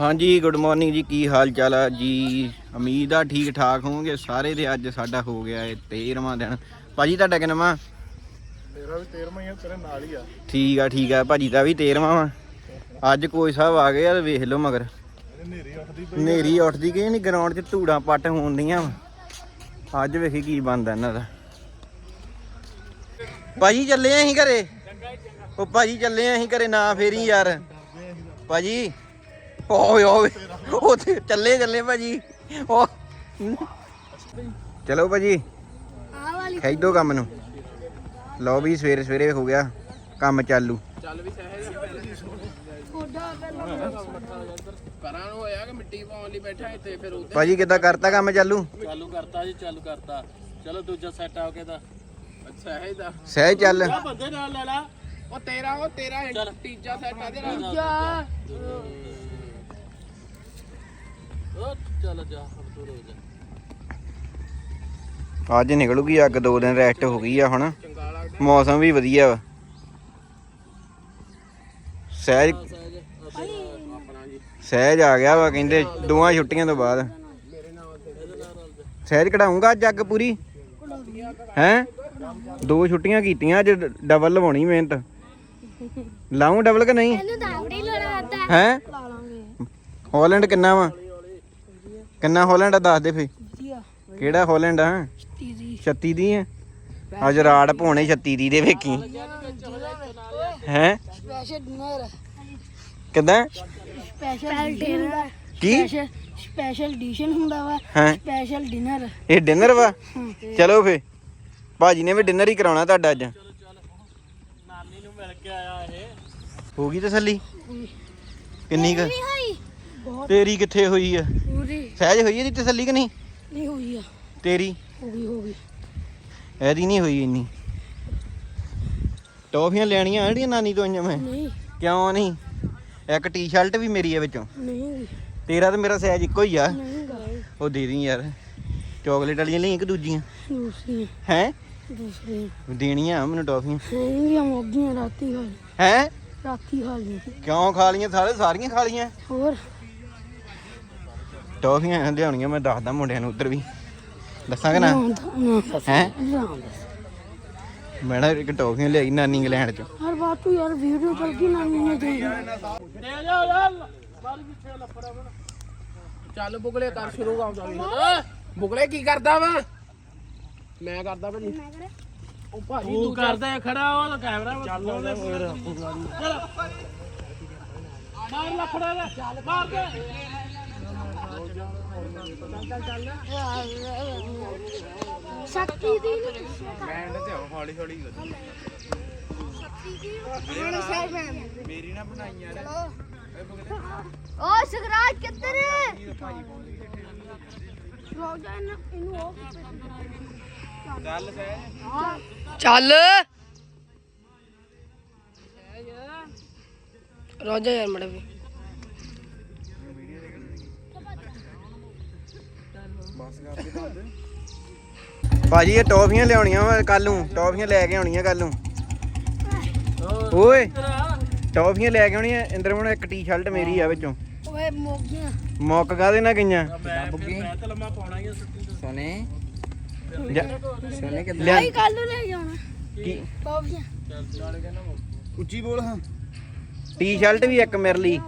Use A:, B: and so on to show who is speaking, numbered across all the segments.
A: ਹਾਂਜੀ good morning ਜੀ ਕੀ ਹਾਲ ਚਾਲ ਆ? ਜੀ ਉਮੀਦ ਆ ਠੀਕ ਠਾਕ ਹੋਵੋਗੇ ਸਾਰੇ ਦੇ ਅੱਜ ਸਾਡਾ ਹੋ ਗਿਆ ਇਹ 13ਵਾਂ ਦਿਨ। ਭਾਜੀ ਤੁਹਾਡਾ ਕਿੰਨਵਾਂ
B: ਤੇਰਾ ਵੀ 13ਵਾਂ ਹੀ ਆ ਤੇਰੇ ਨਾਲ ਹੀ ਆ।
A: ਠੀਕ ਆ ਠੀਕ ਆ। ਭਾਜੀ ਦਾ ਵੀ 13ਵਾਂ ਵਾ। ਅੱਜ ਕੋਈ ਸਾਹਿਬ ਆ ਗਏ ਆ ਵੇਖ ਲਓ ਮਗਰ।
B: ਨੇਰੀ ਉੱਠਦੀ
A: ਨੇਰੀ ਉੱਠਦੀ ਕਿ ਨਹੀਂ ਗਰਾਊਂਡ 'ਚ ਧੂੜਾਂ ਪੱਟ ਹੋਣਦੀਆਂ ਵਾ। ਅੱਜ ਵੇਖੀ ਕੀ ਬਣਦਾ ਇਹਨਾਂ ਦਾ। ਭਾਜੀ ਚੱਲੇ ਆਂ ਅਸੀਂ ਘਰੇ? ਉਹ ਭਾਜੀ ਚੱਲੇ ਆਂ ਅਸੀਂ ਘਰੇ ਨਾ ਫੇਰੀ ਯਾਰ। ਭਾਜੀ ਓਏ ਓਏ ਉਹ ਤੇ ਚੱਲੇ ਚੱਲੇ ਭਾਜੀ। ਉਹ ਚਲੋ ਭਾਜੀ
C: ਆਹ ਵਾਲੀ
A: ਖੈਦੋ ਕੰਮ ਨੂੰ। ਲਓ ਵੀ ਸਵੇਰੇ ਸਵੇਰੇ ਹੋ ਗਿਆ ਕੰਮ ਚਾਲੂ।
C: ਕੋਡਾ ਪਹਿਲਾਂ
D: ਕਰਾਂ ਨੂੰ ਹੋਇਆ ਕਿ ਮਿੱਟੀ ਪਾਉਣ ਲਈ ਬੈਠਾ ਇੱਥੇ ਫਿਰ ਉਧਰ
A: ਭਾਜੀ ਕਿੱਦਾਂ ਕਰਤਾ ਕੰਮ ਚਾਲੂ?
D: ਚਾਲੂ ਕਰਤਾ ਜੀ ਚਾਲੂ ਕਰਤਾ। ਚਲੋ ਦੂਜਾ ਸੈੱਟ ਆ ਕੇ ਦਾ। ਅੱਛਾ ਹੈ ਦਾ।
A: ਸਹਿ ਚੱਲ।
D: ਬੰਦੇ ਨਾਲ ਲੈ ਲਾ। ਉਹ ਤੇਰਾ ਉਹ ਤੇਰਾ ਤੀਜਾ ਸੈੱਟ ਆ ਤੇਰਾ
C: ਜਾ
D: ਚੱਲ ਜਾ ਹੁਣ ਹੋ ਜਾ
A: ਅੱਜ ਨਿਕਲੂਗੀ ਅੱਗ ਦੋ ਦਿਨ ਰੈਸਟ ਹੋ ਗਈ ਆ ਹੁਣ। ਮੌਸਮ ਵੀ ਵਧੀਆ ਵਾ। ਸਹਿਜ
D: ਸਹਿਜ। ਅਸੀਂ ਆਪਣਾ ਜੀ।
A: ਸਹਿਜ ਆ ਗਿਆ ਵਾ ਕਹਿੰਦੇ ਦੋਵਾਂ ਛੁੱਟੀਆਂ ਤੋਂ ਬਾਅਦ।
D: ਤੇ
A: ਸਹਿਜ ਕਢਾਉਂਗਾ ਅੱਜ ਅੱਗ ਪੂਰੀ? ਹੈ? ਦੋ ਛੁੱਟੀਆਂ ਕੀਤੀਆਂ ਅੱਜ ਡਬਲ ਲਵਾਉਣੀ ਮਿਹਨਤ। ਲਾਉਂ ਡਬਲ ਕਿ ਨਹੀਂ?
C: ਤਾਂ
A: ਹੈ
C: ਲਾ ਲਾਂਗੇ।
A: ਹਾਲੈਂਡ ਕਿੰਨਾ ਵਾ? ਕਿੰਨਾ ਹਾਲੈਂਡ ਆ ਦੱਸ ਦੇ ਫੇ। ਕਿਹੜਾ ਹਾਲੈਂਡ ਆ?
C: ਤੀਜੀ
A: 36 ਦੀ ਹੈ ਅੱਜ ਰਾੜ ਪੋਣੇ 36 ਦੀ ਦੇ ਵੇਖੀ। ਹੈ?
C: ਸਪੈਸ਼ਲ ਡਿਨਰ
A: ਕਿਦਾਂ?
C: ਸਪੈਸ਼ਲ ਡਿਨਰ
A: ਕੀ?
C: ਸਪੈਸ਼ਲ ਐਡੀਸ਼ਨ ਹੁੰਦਾ ਵਾ।
A: ਹੈ?
C: ਸਪੈਸ਼ਲ ਡਿਨਰ
A: ਇਹ ਡਿਨਰ ਵਾ? ਚਲੋ ਫੇ। ਭਾਜੀ ਨੇ ਵੀ ਡਿਨਰ ਹੀ ਕਰਾਉਣਾ ਤੁਹਾਡਾ ਅੱਜ।
D: ਨਾਨੀ ਨੂੰ ਮਿਲ ਕੇ ਆਇਆ ਇਹ।
A: ਹੋ ਗਈ ਤਸੱਲੀ? ਕਿੰਨੀ ਕੁ? ਤੇਰੀ ਕਿੱਥੇ ਹੋਈ ਆ? ਸਹਿਜ ਹੋਈ ਇਹਦੀ ਤਸੱਲੀ ਕਿ ਨਹੀਂ?
C: ਨਹੀਂ ਹੋਈ ਆ।
A: ਤੇਰੀ?
C: ਹੋ ਗਈ ਹੋ ਗਈ।
A: ਇਹਦੀ ਨਹੀਂ ਹੋਈ ਇੰਨੀ। ਟੌਫੀਆਂ ਲੈਣੀਆਂ ਜਿਹੜੀਆਂ ਨਾਨੀ ਤੋਂ ਆਈਆਂ ਮੈਂ।
C: ਨਹੀਂ।
A: ਕਿਉਂ ਨਹੀਂ? ਇੱਕ ਟੀ-ਸ਼ਰਟ ਵੀ ਮੇਰੀ ਆ ਵਿੱਚੋਂ।
C: ਨਹੀਂ ਹੋਈ।
A: ਤੇਰਾ ਤੇ ਮੇਰਾ ਸਾਈਜ਼ ਇੱਕੋ ਹੀ ਆ।
C: ਨਹੀਂ
A: ਉਹ ਦੇ ਦੀ ਯਾਰ। ਚਾਕਲੇਟ ਵਾਲੀਆਂ ਲਈ ਕਿ ਦੂਜੀਆਂ?
C: ਦੂਸਰੀ
A: ਹੈ?
C: ਦੂਸਰੀ
A: ਦੇਣੀਆਂ ਮੈਨੂੰ ਟੌਫੀਆਂ।
C: ਨਹੀਂ ਮੋਗੀਆਂ ਰਾਤੀ ਲਈ।
A: ਹੈ?
C: ਰਾਤੀ ਖਾ ਲਈ
A: ਕਿਉਂ ਖਾ ਲੀਆਂ ਸਾਰੇ ਸਾਰੀਆਂ ਖਾ ਲੀਆਂ
C: ਹੋਰ?
A: ਟੌਫੀਆਂ ਲਿਆਉਣੀਆਂ ਮੈਂ ਦੱਸਦਾ ਮੁੰਡਿਆਂ ਨੂੰ ਉੱਧਰ ਵੀ। ਦੱਸਾਂਗਾ ਨਾ?
C: ਨਾ
A: ਹੈ?
C: ਨਾ
A: ਮੈਂ ਨਾ ਇੱਕ ਟੌਫੀਆਂ ਲਿਆਈ ਨਾਨੀ ਇੰਗਲੈਂਡ ਚੋਂ।
C: ਹਰ ਬਾਤ ਤੂੰ ਯਾਰ ਵੀਡੀਓ ਚੱਲ ਗਈ ਨਾ ਨਹੀਂ ਦੇਖ
D: ਦੇ। ਜਾ ਯਾਰ ਬਾਹਰ ਪਿੱਛੇ ਲੱਫੜਾ ਬਣ ਚੱਲ ਬੁਗਲੇ ਕਰ ਸ਼ੁਰੂ ਆਉਂਦਾ ਵੀ। ਬੁਗਲੇ ਕੀ ਕਰਦਾ ਵਾ? ਮੈਂ ਕਰਦਾ ਭਾਜੀ ਉਹ ਭਾਜੀ ਤੂੰ ਕਰਦਾ ਖੜਾ ਉਹ ਕੈਮਰਾ ਚੱਲ ਚੱਲ। ਮਾਰ ਲੱਫੜਾ ਦਾ ਮਾਰ ਦੇ
C: ਸ਼ਕਤੀ ਦੀ
A: ਬੈਂਡ ਤੇ ਹੌਲੀ ਹੌਲੀ ਮੇਰੀ ਨਾ ਬਣਾਈ ਯਾਰ
C: ਓ ਸਗਰਾਜ ਕਿੱਧਰ ਰੋ ਜਾ ਇਹਨੂੰ ਇਹਨੂੰ ਉਹ
A: ਚੱਲ
C: ਚੱਲ। ਰੋਜਾ ਯਾਰ ਮੜਾ ਵੀ
A: ਭਾਜੀ ਇਹ ਟੌਫੀਆਂ ਲਿਆਉਣੀਆਂ ਵਾ ਕੱਲ ਨੂੰ। ਟੌਫੀਆਂ ਲੈ ਕੇ ਆਉਣੀਆਂ ਕੱਲ ਨੂੰ। ਓਏ ਟੌਫੀਆਂ ਲੈ ਕੇ ਆਉਣੀਆਂ। ਇੰਦਰ ਮਨ ਇੱਕ ਟੀ-ਸ਼ਰਟ ਮੇਰੀ ਆ ਵਿੱਚੋਂ।
C: ਓਏ ਮੋਗੀਆਂ।
A: ਮੁੱਕ ਕਾਦੇ ਨਾ ਗਈਆਂ?
D: ਮੈਂ ਤਾਂ ਲੰਮਾ ਪਾਉਣਾ ਹੀ ਆ ਸੁੱਤੀ ਤੋਂ
A: ਸੋਨੇ?
C: ਭਾਈ
A: ਲਿਆ
C: ਕੱਲ ਨੂੰ ਲੈ ਜਾਣਾ
A: ਕੀ?
C: ਟੋਪੀਆਂ
A: ਉੱਚੀ ਬੋਲ ਹਾਂ। ਟੀ-ਸ਼ਰਟ ਵੀ ਇੱਕ ਮੇਰੇ ਲਈ।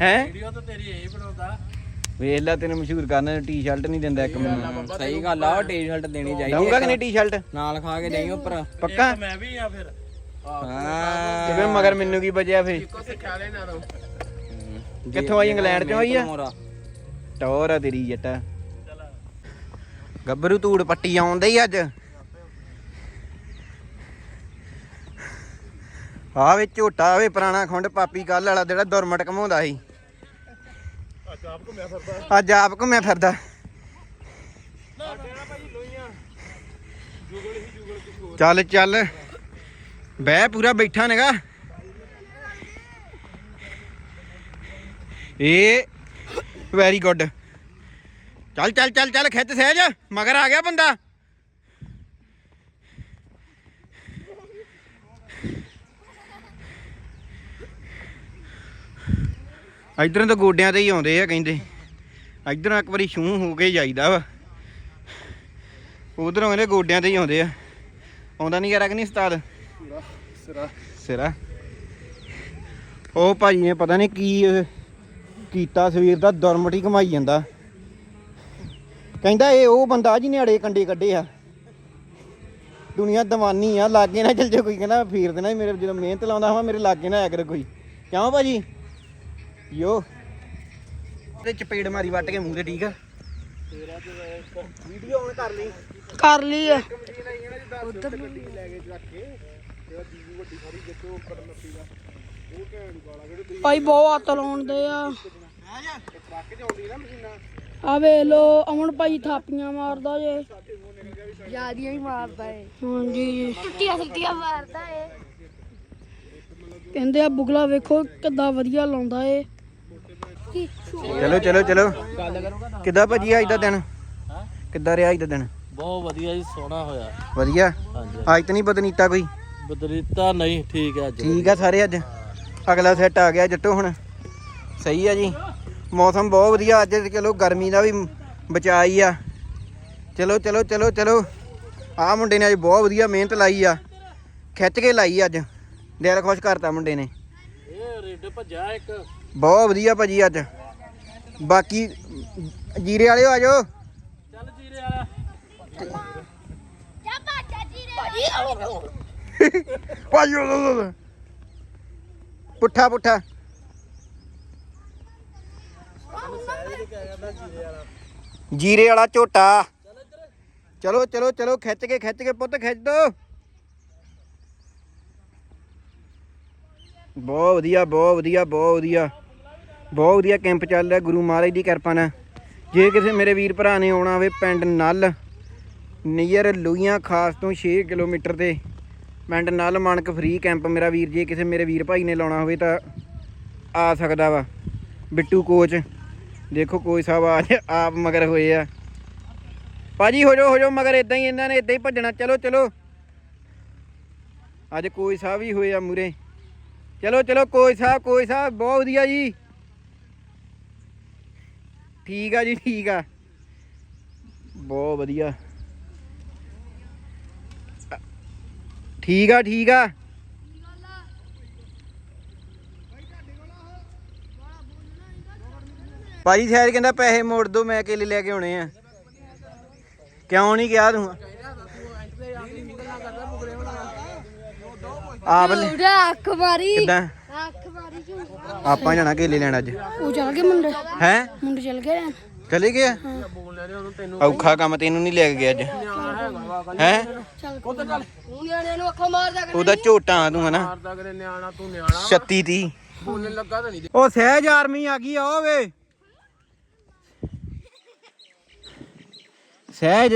A: ਹੈ?
D: ਵੀਡੀਓ ਤਾਂ ਤੇਰੀ ਇਹੀ ਬਣਾਉਂਦਾ।
A: ਵੇਖ ਲੈ ਤੈਨੂੰ ਮਸ਼ਹੂਰ ਕਰਨ ਟੀ-ਸ਼ਰਟ ਨਹੀਂ ਦਿੰਦਾ ਇੱਕ ਮੈਨੂੰ।
E: ਸਹੀ ਗੱਲ ਆ ਟੀ-ਸ਼ਰਟ ਦੇਣੀ ਚਾਹੀਦੀ
A: ਦਊਂਗਾ ਕਿ ਨਹੀਂ ਟੀ-ਸ਼ਰਟ
E: ਨਾਲ ਖਾ ਕੇ ਦੇਈ ਉੱਪਰ।
A: ਪੱਕਾ?
D: ਮੈਂ ਵੀ ਆ ਫਿਰ।
E: ਹਾਂ।
A: ਕਿਵੇਂ ਮਗਰ ਮੈਨੂੰ ਕੀ ਬਚਿਆ ਫੇ ਕਿੱਥੋਂ ਆਈ ਇੰਗਲੈਂਡ ਚੋਂ ਆਈ ਆ? ਟੌਰ ਆ ਤੇਰੀ ਜੱਟਾ। ਗੱਭਰੂ ਧੂੜ ਪੱਟੀ ਆਉਂਦਾ ਹੀ ਅੱਜ। ਆ ਵੇ ਝੋਟਾ ਵੇ ਪੁਰਾਣਾ ਖੁੰਡ ਪਾਪੀ ਕੱਲ ਵਾਲਾ ਜਿਹੜਾ ਦੁਰਮਟ ਘਮਾਉਂਦਾ ਸੀ।
B: ਆਪ ਘੁੰਮਿਆ ਫਿਰਦਾ
A: ਅੱਜ ਆਪ ਘੁੰਮਿਆ ਫਿਰਦਾ। ਚੱਲ ਚੱਲ। ਬਹਿ, ਪੂਰਾ ਬੈਠਾ ਨੇਗਾ। ਇਹ ਵੈਰੀ ਗੁੱਡ ਚੱਲ ਚੱਲ ਚੱਲ ਚੱਲ, ਖਿੱਚ ਸਹਿਜ। ਮਗਰ ਆ ਗਿਆ ਬੰਦਾ। ਇਧਰੋਂ ਤਾਂ ਗੋਡਿਆਂ ਤੇ ਹੀ ਆਉਂਦੇ ਆ ਕਹਿੰਦੇ। ਇਧਰੋਂ ਇੱਕ ਵਾਰੀ ਛੂਹ ਹੋ ਕੇ ਜਾਈਦਾ ਵਾ। ਉਧਰੋਂ ਕਹਿੰਦੇ ਗੋਡਿਆਂ ਤੇ ਹੀ ਆਉਂਦੇ ਆ। ਆਉਂਦਾ ਨਹੀਂ ਯਾਰ ਕਿ ਨਹੀਂ ਉਸਤਾਦ?
B: ਸਿਰਾ।
A: ਸਿਰਾ। ਉਹ ਭਾਜੀ ਨੇ ਪਤਾ ਨਹੀਂ ਕੀ ਕੀਤਾ ਸਵੇਰ ਦਾ ਦੁਰਮਟੀ ਕਮਾਈ ਜਾਂਦਾ। ਕਹਿੰਦਾ ਇਹ ਉਹ ਬੰਦਾ ਜਿਹਨੇ ਅੜੇ ਕੰਡੇ ਕੱਢੇ ਆ। ਦੁਨੀਆ ਦਵਾਨੀ ਆ ਲਾਗੇ ਨਾ ਚੱਲ ਜੇ ਕੋਈ। ਕਹਿੰਦਾ ਫੇਰ ਦੇਣਾ ਮੇਰੇ ਜਦੋਂ ਮਿਹਨਤ ਲਾਉਂਦਾ ਹਾਂ ਮੇਰੇ ਲਾਗੇ ਨਾ ਆਇਆ ਕਰ ਕੋਈ। ਕਿਉਂ ਭਾਜੀ? ਯੋ। ਤੇ ਚਪੇੜ ਮਾਰੀ ਵੱਟ ਕੇ ਮੂੰਹ ਤੇ ਠੀਕ ਆ? ਵੀਡੀਓ ਕਰ ਲਈ।
C: ਕਰ ਲਈ ਆ। ਭਾਈ ਬਹੁਤ ਹੱਥ ਲਾਉਂਦੇ ਆ। ਆ ਵੇ ਲੋ ਅਮਨ ਭਾਈ ਥਾਪੀਆਂ ਮਾਰਦਾ ਜੇ।
F: ਜਿਆਦੀਆਂ ਹੀ ਮਾਰਦਾ ਏ।
C: ਹਾਂਜੀ।
F: ਟੁੱਟੀਆਂ ਸਿੱਟੀਆਂ ਮਾਰਦਾ ਏ।
C: ਕਹਿੰਦੇ ਆ ਬੁਗਲਾ ਵੇਖੋ ਕਿੱਦਾਂ ਵਧੀਆ ਲਾਉਂਦਾ ਏ।
A: ਚਲੋ ਚਲੋ ਚਲੋ। ਕਿੱਦਾਂ ਭਾਜੀ ਅੱਜ ਦਾ ਦਿਨ? ਕਿੱਦਾਂ ਰਿਹਾ ਅੱਜ ਦਾ ਦਿਨ?
G: ਬਹੁਤ ਵਧੀਆ ਜੀ ਸੋਹਣਾ ਹੋਇਆ।
A: ਵਧੀਆ? ਅੱਜ ਤਾਂ ਨਹੀਂ ਬਦਨੀਤਾ ਕੋਈ?
G: ਬਦਰੀਤਾ ਨਹੀਂ ਠੀਕ ਹੈ ਅੱਜ।
A: ਠੀਕ ਆ ਸਾਰੇ ਅੱਜ? ਅਗਲਾ ਸੈੱਟ ਆ ਗਿਆ ਜੱਟੋ ਹੁਣ। ਸਹੀ ਆ ਜੀ। ਮੌਸਮ ਬਹੁਤ ਵਧੀਆ ਅੱਜ ਚਲੋ ਗਰਮੀ ਦਾ ਵੀ ਬਚਾ ਹੀ ਆ। ਚਲੋ ਚਲੋ ਚਲੋ ਚਲੋ। ਆਹ ਮੁੰਡੇ ਨੇ ਅੱਜ ਬਹੁਤ ਵਧੀਆ ਮਿਹਨਤ ਲਾਈ ਆ। ਖਿੱਚ ਕੇ ਲਾਈ ਅੱਜ। ਦਿਲ ਖੁਸ਼ ਕਰਤਾ ਮੁੰਡੇ ਨੇ।
G: ਇਹ ਰੇਡ ਭੱਜਾ ਇੱਕ।
A: ਬਹੁਤ ਵਧੀਆ ਭਾਜੀ ਅੱਜ। ਬਾਕੀ ਜੀਰੇ ਵਾਲਿਓ ਆ ਜਾਓ।
G: ਚੱਲ ਜੀਰੇ ਵਾਲਾ।
F: ਜਾ
A: ਭਾਜੀ ਉਹ- ਉਹ- ਉਹ। ਪੁੱਠਾ ਪੁੱਠਾ। ਜੀਰੇ ਵਾਲਾ ਝੋਟਾ। ਚਲੋ ਚਲੋ ਚਲੋ ਖਿੱਚ ਕੇ ਖਿੱਚ ਕੇ ਪੁੱਤ ਖਿੱਚ ਦੋ। ਬਹੁਤ ਵਧੀਆ ਬਹੁਤ ਵਧੀਆ ਬਹੁਤ ਵਧੀਆ। ਬਹੁਤ ਵਧੀਆ ਕੈਂਪ ਚੱਲ ਰਿਹਾ, ਗੁਰੂ ਮਹਾਰਾਜ ਦੀ ਕਿਰਪਾ ਨਾਲ। ਜੇ ਕਿਸੇ ਮੇਰੇ ਵੀਰ ਭਰਾ ਨੇ ਆਉਣਾ ਹੋਵੇ ਪਿੰਡ ਨਲ ਨੀਅਰ ਲੂਈਆਂ ਖਾਸ ਤੋਂ 6 ਕਿਲੋਮੀਟਰ ਤੇ, ਪਿੰਡ ਨਲ ਮਣਕ ਫ੍ਰੀ ਕੈਂਪ ਮੇਰਾ ਵੀਰ, ਜੇ ਕਿਸੇ ਮੇਰੇ ਵੀਰ ਭਾਈ ਨੇ ਲਾਉਣਾ ਹੋਵੇ ਤਾਂ ਆ ਸਕਦਾ ਵਾ, ਬਿੱਟੂ ਕੋਚ। ਦੇਖੋ ਕੋਈ ਸਾਹਿਬ ਅੱਜ ਆਪ ਮਗਰ ਹੋਏ ਆ। ਭਾਜੀ ਹੋ ਜਾਓ ਹੋ ਜਾਓ ਮਗਰ ਇਦਾਂ ਹੀ ਇਹਨਾਂ ਨੇ ਇਦਾਂ ਹੀ ਭੱਜਣਾ, ਚਲੋ ਚਲੋ। ਅੱਜ ਕੋਈ ਸਾਹਿਬ ਹੀ ਹੋਏ ਆ ਮੂਰੇ ਚਲੋ ਚਲੋ ਕੋਈ ਸਾਹਿਬ ਕੋਈ ਸਾਹਿਬ, ਬਹੁਤ ਵਧੀਆ ਜੀ। ਠੀਕ ਆ ਜੀ ਠੀਕ ਆ। ਬਹੁਤ ਵਧੀਆ। ਠੀਕ ਆ ਠੀਕ ਆ। ਭਾਜੀ ਸ਼ਾਇਦ ਕਹਿੰਦਾ ਪੈਸੇ ਮੋੜ ਦੋ ਮੈਂ ਅਕੇਲੇ ਲੈ ਕੇ ਆਉਣੇ ਆ। ਕਿਉਂ ਨਹੀਂ ਕਿਹਾ ਤੂੰ? ਆਪ ਲੈ-
F: ਉਹਦਾ ਅੱਖ ਮਾਰੀ।
A: ਕਿੱਦਾਂ?
F: ਝੂਠ
A: ਆਪਾਂ ਜਾਣਾ ਕੇਲੇ ਲੈਣ ਅੱਜ।
C: ਉਹ ਚੱਲ ਗਏ ਮੁੰਡੇ।
A: ਹੈ?
C: ਮੁੰਡੇ ਚੱਲ ਗਏ।
A: ਚਲੇ ਗਿਆ ਔਖਾ ਕੰਮ ਤੈਨੂੰ ਨਹੀਂ ਲੈ ਕੇ ਗਿਆ ਅੱਜ। ਹੈ?
F: ਤੂੰ ਨਿਆਣਿਆਂ ਨੂੰ ਅੱਖਾਂ ਮਾਰਦਾ ਕਰ
A: ਉਹਦਾ ਝੋਟਾ ਤੂੰ ਹਨਾ।
D: ਮਾਰਦਾ ਕਰੇ ਨਿਆਣਾ ਤੂੰ ਨਿਆਣਾ
A: 36 30
D: ਬੋਲਣ ਲੱਗਾ ਤਾਂ ਨਹੀਂ।
A: ਉਹ ਸਹਿਜ ਆਰਮੀ ਆ ਗਈ ਆ ਓਵੇ ਸਹਿਜ।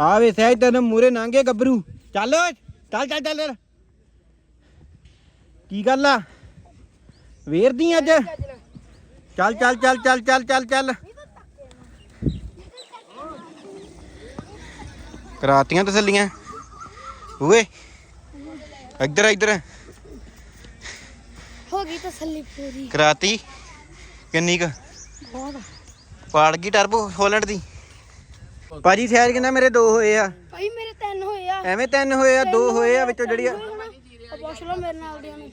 A: ਆਵੇ ਸਹਿਜ ਤੈਨੂੰ ਮੂਰੇ ਨਾਂਗੇ ਗੱਭਰੂ। ਚੱਲ ਓਏ ਚੱਲ ਚੱਲ ਚੱਲ। ਕੀ ਗੱਲ ਆ? ਵੇਰਦੀ ਅੱਜ। ਚੱਲ ਚੱਲ ਚੱਲ ਚੱਲ ਚੱਲ ਚੱਲ ਚੱਲ। ਕਰਾਤੀਆਂ ਤਸੱਲੀਆਂ। ਓਏ ਇੱਧਰ ਇੱਧਰ।
C: ਹੋ ਗਈ ਤਸੱਲੀ ਪੂਰੀ।
A: ਕਰਾਤੀ? ਕਿੰਨੀ ਕੁ?
C: ਬਹੁਤ
A: ਪਾੜ ਗਈ ਟਰਬੋ ਹੋਲੈਂਡ ਦੀ। ਭਾਜੀ ਸਹਿਜ ਕਹਿੰਦਾ ਮੇਰੇ ਦੋ ਹੋਏ ਆ।
C: ਭਾਈ ਮੇਰੇ ਤਿੰਨ ਹੋਏ ਆ।
A: ਐਵੇਂ ਤਿੰਨ ਹੋਏ ਆ ਦੋ ਹੋਏ ਆ ਵਿੱਚੋਂ ਜਿਹੜੀ ਆ
C: ਆ। ਪੁੱਛ ਲਓ ਮੇਰੇ ਨਾਲ ਦਿਆਂ ਨੂੰ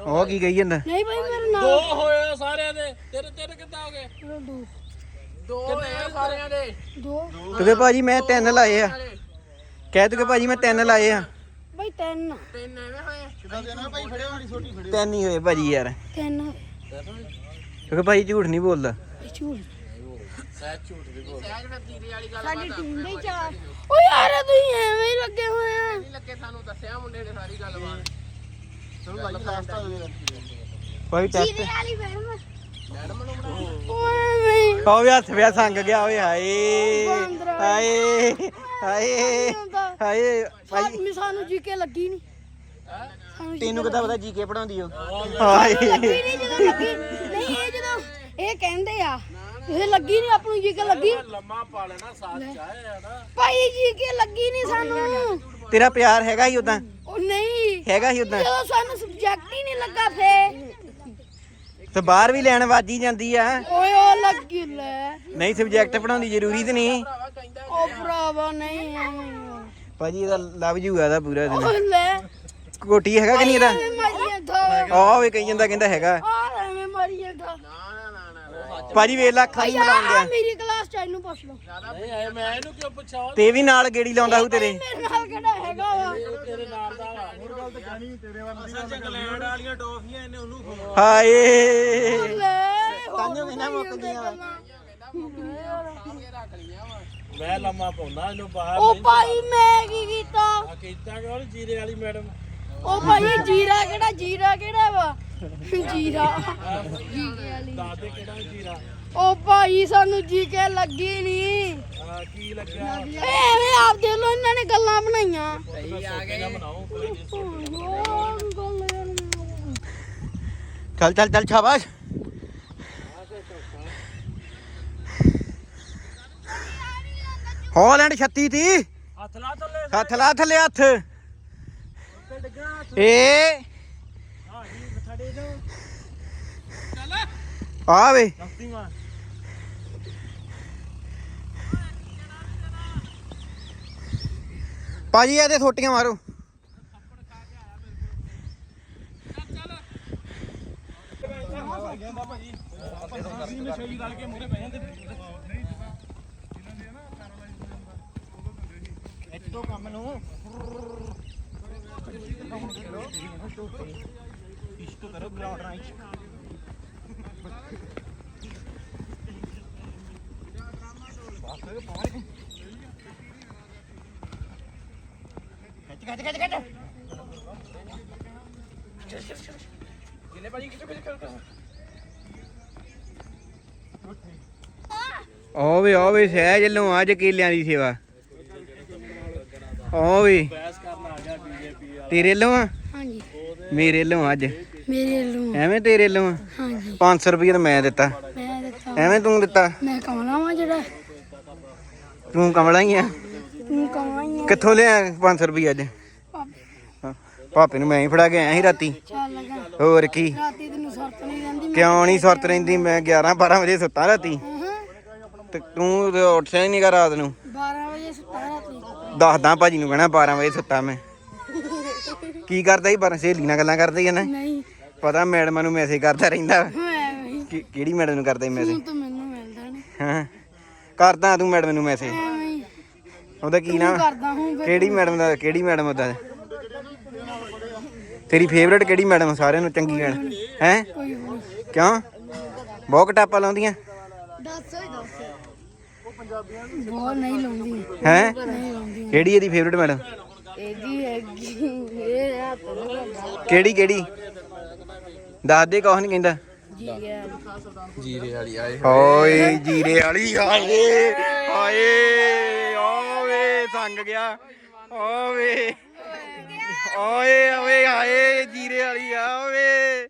A: ਉਹ ਕੀ ਕਹੀ ਜਾਂਦਾ?
C: ਨਹੀਂ ਭਾਈ ਮੇਰੇ ਨਾਲ
G: ਦੋ ਹੋਏ ਸਾਰਿਆਂ ਦੇ। ਤੇਰੇ ਤੇਰੇ ਕਿੱਦਾਂ ਹੋ ਗਏ?
C: ਮੇਰੇ ਦੋ।
D: ਦੋ ਹੋਏ ਸਾਰਿਆਂ ਦੇ?
C: ਦੋ।
A: ਤੂੰ ਭਾਜੀ ਮੈਂ ਤਿੰਨ ਲਾਏ ਆ। ਕਹਿ ਤੂੰ ਕਿ ਭਾਜੀ ਮੈਂ ਤਿੰਨ ਲਾਏ ਆ।
C: ਭਾਈ ਤਿੰਨ।
D: ਤਿੰਨ ਐਵੇਂ ਹੋਏ?
A: ਤਿੰਨ ਹੀ ਹੋਏ ਭਾਜੀ ਯਾਰ।
C: ਤਿੰਨ।
A: ਕਿਉਂਕਿ ਭਾਜੀ ਝੂਠ ਨਹੀਂ ਬੋਲਦਾ।
C: ਝੂਠ।
D: ਸਹਿਜ ਫਿਰ ਤੀਰੇ ਵਾਲੀ ਗੱਲ
F: ਸਾਡੀ ਟੀਮ ਦੇ ਚਾਰ।
C: ਓ ਯਾਰ ਤੁਸੀਂ ਐਵੇਂ ਹੀ ਲੱਗੇ ਹੋਏ ਆ।
D: ਨਹੀਂ ਲੱਗੇ ਸਾਨੂੰ ਦੱਸਿਆ ਮੁੰਡੇ ਨੇ ਸਾਰੀ ਗੱਲ ਬਾਤ
A: ਭਾਈ ਟੈਸਟ
F: ਜੀਰੇ ਵਾਲੀ ਫਿਲਮ।
C: ਓਏ ਐਵੇਂ
A: ਉਹ ਵੀ ਹੱਥ ਵਿਆ ਸੰਗ ਗਿਆ ਓਏ ਹਾਏ। ਹਾਏ ਹਾਏ ਹਾਏ ਭਾਈ
C: ਸਾਨੂੰ ਸਾਨੂੰ ਜੀ ਕੇ ਲੱਗੀ ਨਹੀਂ ਸਾਨੂੰ
A: ਤੈਨੂੰ ਕਿੱਦਾਂ ਪਤਾ ਜੀਕੇ ਪੜਾਉਂਦੀ ਉਹ? ਹਾਏ।
C: ਲੱਗੀ ਨਹੀਂ ਜਦੋਂ ਲੱਗੀ। ਨਹੀਂ ਇਹ ਜਦੋਂ ਇਹ ਕਹਿੰਦੇ ਆ ਇਹ ਲੱਗੀ ਨਹੀਂ ਆਪਣੀ ਜੀ ਕੇ ਲੱਗੀ।
G: ਲੰਮਾ ਪਾ ਲੈਣਾ ਸਾਥ ਚਾਹੇ ਨਾ
C: ਭਾਈ ਜੀ ਕੇ ਲੱਗੀ ਨਹੀਂ ਸਾਨੂੰ।
A: ਤੇਰਾ ਪਿਆਰ ਹੈਗਾ ਹੀ ਉਦਾਂ
C: ਉਹ ਨਹੀਂ।
A: ਹੈਗਾ ਹੀ ਉਦਾਂ
C: ਜਦੋਂ ਸਾਨੂੰ ਸਬਜੈਕਟ ਹੀ ਨਹੀਂ ਲੱਗਾ ਫੇ
A: ਤੇ ਬਾਹਰ ਵੀ ਲੈਣ ਵਾਜੀ ਜਾਂਦੀ ਆ।
C: ਓਏ ਉਹ ਲੱਗੀ ਲੈ।
A: ਨਹੀਂ ਸਬਜੈਕਟ ਪੜਾਉਂਦੀ ਜ਼ਰੂਰੀ ਤੇ ਨਹੀਂ।
C: ਉਹ ਭਰਾਵਾ ਨਹੀਂ।
A: ਭਾਜੀ ਇਹਦਾ ਲਵ ਯੂ ਆ ਦਾ ਪੂਰਾ ਦਿਨ
C: ਉਹ ਲੈ।
A: ਕੋਟੀ ਹੈਗਾ ਕਿ ਨਹੀਂ ਇਹਦਾ? ਆਹ ਵੇ ਕਹੀ ਜਾਂਦਾ ਕਹਿੰਦਾ ਹੈਗਾ।
C: ਆ ਐਵੇਂ
A: ਭਾਜੀ ਵੇਖ ਲਾ ਹੀ ਮਿਲਾਉਣ
C: ਆ।
A: ਗਿਆ
C: ਮੇਰੀ ਕਲਾਸ ਚ ਇਹਨੂੰ ਪੁੱਛ ਲਓ।
G: ਨਹੀਂ ਆਏ ਮੈਂ ਇਹਨੂੰ ਕਿਉਂ ਪੁੱਛਾਂ
A: ਤੇ ਵੀ ਨਾਲ ਗੇੜੀ ਲਾਉਂਦਾ ਹੂ ਤੇਰੇ।
C: ਮੇਰੇ ਨਾਲ ਕਿਹੜਾ ਹੈਗਾ ਵਾ?
G: ਤੇਰੇ ਨਾਲ ਦਾ ਵਾ।
A: ਹਾਏ।
C: ਲੈ
A: ਤਾਂਿਓ ਇਹਨਾਂ ਮੁੱਕ ਗਈਆਂ
G: ਮੈਂ ਲੰਮਾ ਪਾਉਂਦਾ ਇਹਨੂੰ ਬਾਹਰ
C: ਉਹ ਭਾਈ ਮੈਂ ਕੀ ਕੀਤਾ?
G: ਆ ਕੀਤਾ ਕਿ ਉਹ ਜੀਰੇ ਵਾਲੀ ਮੈਡਮ।
C: ਉਹ ਭਾਈ ਜੀਰਾ ਕਿਹੜਾ ਜੀਰਾ ਕਿਹੜਾ ਵਾ? ਜੀਰਾ।
G: ਦੱਸ ਦੇ ਕਿਹੜਾ ਜੀਰਾ
C: ਉਹ ਭਾਈ ਸਾਨੂੰ ਜੀਕੇ ਲੱਗੀ ਨਹੀਂ।
G: ਆ ਕੀ ਲੱਗਿਆ
C: ਐਵੇਂ ਆਪ ਦੇ ਲੋ ਇਹਨਾਂ ਨੇ ਗੱਲਾਂ ਬਣਾਈਆਂ।
G: ਸਹੀ ਆ ਗਏ ਬਣਾਓ ਕੋਈ
C: ਹੋਰ ਗੱਲ ਯਾਰ
A: ਚੱਲ ਚੱਲ ਚੱਲ ਸ਼ਾਬਾਸ਼। ਹਾਲੈਂਡ 36 ਤੀ
G: ਹੱਥ ਲਾ ਥੱਲੇ।
A: ਹੱਥ ਲਾ ਥੱਲੇ ਹੱਥ। ਏ। ਆ ਵੇ।
G: ਨਸਤੀਆਂ
A: ਭਾਜੀ ਇਹਦੇ ਥੋਟੀਆਂ ਮਾਰੋ। ਇੱਥੋਂ ਕੰਮ ਨੂੰ। ਇਸ਼ਕ ਕਰੋ ਗਰਾਊਂਡ ਰਾਈਟ ਖਿੱਚ ਖਿੱਚ ਸਹਿਜ ਵੱਲੋਂ ਅੱਜ ਕੇਲਿਆਂ ਦੀ ਸੇਵਾ। ਓਵੇ
G: ਬਹਿਸ ਕਰਨ ਆ ਗਿਆ ਬੀਜੇਪੀ ਆ
A: ਤੇਰੇ ਵੱਲੋਂ ਆ?
C: ਹਾਂਜੀ।
A: ਮੇਰੇ ਵੱਲੋਂ ਅੱਜ?
C: ਮੇਰੇ ਲੂ
A: ਐਵੇਂ ਤੇਰੇ ਵੱਲੋਂ ਆ?
C: ਹਾਂਜੀ।
A: 500 ਰੁਪਏ ਤਾਂ ਮੈਂ ਦਿੱਤਾ।
C: ਮੈਂ ਦਿੱਤਾ।
A: ਐਵੇਂ ਤੂੰ ਦਿੱਤਾ?
C: ਮੈਂ ਕਮਲਾ ਵਾਂ ਜਿਹੜਾ।
A: ਤੂੰ ਕਮਲਾ ਹੀ ਆ?
C: ਤੂੰ ਕਮਲਾ ਹੀ ਆ।
A: ਕਿੱਥੋਂ ਲਿਆ 500 ਰੁਪਏ ਅੱਜ? ਪਾਪੇ ਨੂੰ ਮੈਂ ਹੀ ਫੜਾ ਕੇ ਆਇਆ ਸੀ ਰਾਤੀ। ਹੋਰ ਕੀ?
C: ਰਾਤੀ ਤੈਨੂੰ ਸੁਰਤ ਨਹੀਂ ਰਹਿੰਦੀ
A: ਕਿਉਂ ਨਹੀਂ ਸੁਰਤ ਰਹਿੰਦੀ? ਮੈਂ 11 12 ਵਜੇ ਸੁੱਤਾ ਰਾਤੀ। ਤੂੰ ਤੇ ਉੱਠਿਆ ਹੀ ਨਹੀਂਗਾ ਰਾਤ ਨੂੰ।
C: 12 ਵਜੇ ਸੁੱਤਾ ਰਾਤੀ।
A: ਦੱਸਦਾ ਭਾਜੀ ਨੂੰ ਕਹਿਣਾ 12 ਵਜੇ ਸੁੱਤਾ ਮੈਂ। ਕੀ ਕਰਦਾ ਸੀ? ਪਰ ਸਹੇਲੀ ਨਾਲ ਗੱਲਾਂ ਕਰਦਾ ਹੀ ਨਾ
C: ਨਹੀਂ।
A: ਪਤਾ ਮੈਡਮਾਂ ਨੂੰ ਮੈਸੇਜ ਕਰਦਾ ਰਹਿੰਦਾ।
C: ਮੈਂ ਐਵੇਂ ਹੀ।
A: ਕਿ- ਕਿਹੜੀ ਮੈਡਮ ਨੂੰ ਕਰਦਾ ਸੀ ਮੈਸੇਜ
C: ਤੂੰ ਤਾਂ ਮੈਨੂੰ ਮਿਲਦਾ ਨਹੀਂ
A: ਹਾਂ? ਕਰਦਾ ਤੂੰ ਮੈਡਮ ਨੂੰ ਮੈਸੇਜ
C: ਐਵੇਂ ਹੀ
A: ਉਹਦਾ ਕੀ ਨਾਮ?
C: ਕਰਦਾ ਹੂੰ ਫਿਰ।
A: ਕਿਹੜੀ ਮੈਡਮ ਦਾ ਕਿਹੜੀ ਮੈਡਮ ਉਹਦਾ? ਤੇਰੀ ਫੇਵਰੇਟ ਕਿਹੜੀ ਮੈਡਮ ਸਾਰਿਆਂ ਨੂੰ ਚੰਗੀ ਮੈਡਮ ਹੈ?
C: ਕੋਈ ਹੋਰ
A: ਕਿਉਂ? ਬਹੁਤ ਕਟਾਪਾ ਲਾਉਂਦੀਆਂ?
C: ਦੱਸ ਹੋਈ ਦੱਸ। ਬਹੁਤ ਨਹੀਂ ਲਾਉਂਦੀ
A: ਹੈ?
C: ਨਹੀਂ ਲਾਉਂਦੀ।
A: ਕਿਹੜੀ ਇਹਦੀ ਫੇਵਰੇਟ ਮੈਡਮ?
C: ਇਹਦੀ ਹੈਗੀ ਇਹ ਹੱਥ ਨੂੰ
A: ਕਿਹੜੀ ਕਿਹੜੀ? ਦੱਸ ਦੇ ਕੁਛ ਨਹੀਂ ਕਹਿੰਦਾ।
E: ਜੀਰੇ ਵਾਲੀ ਆਏ
A: ਓਏ ਜੀਰੇ ਵਾਲੀ ਹਾਏ ਹਾਏ ਓਏ ਸੰਗ ਗਿਆ। ਓਏ ਓਏ ਓਏ ਹਾਏ ਜੀਰੇ ਵਾਲੀ ਆ ਓਏ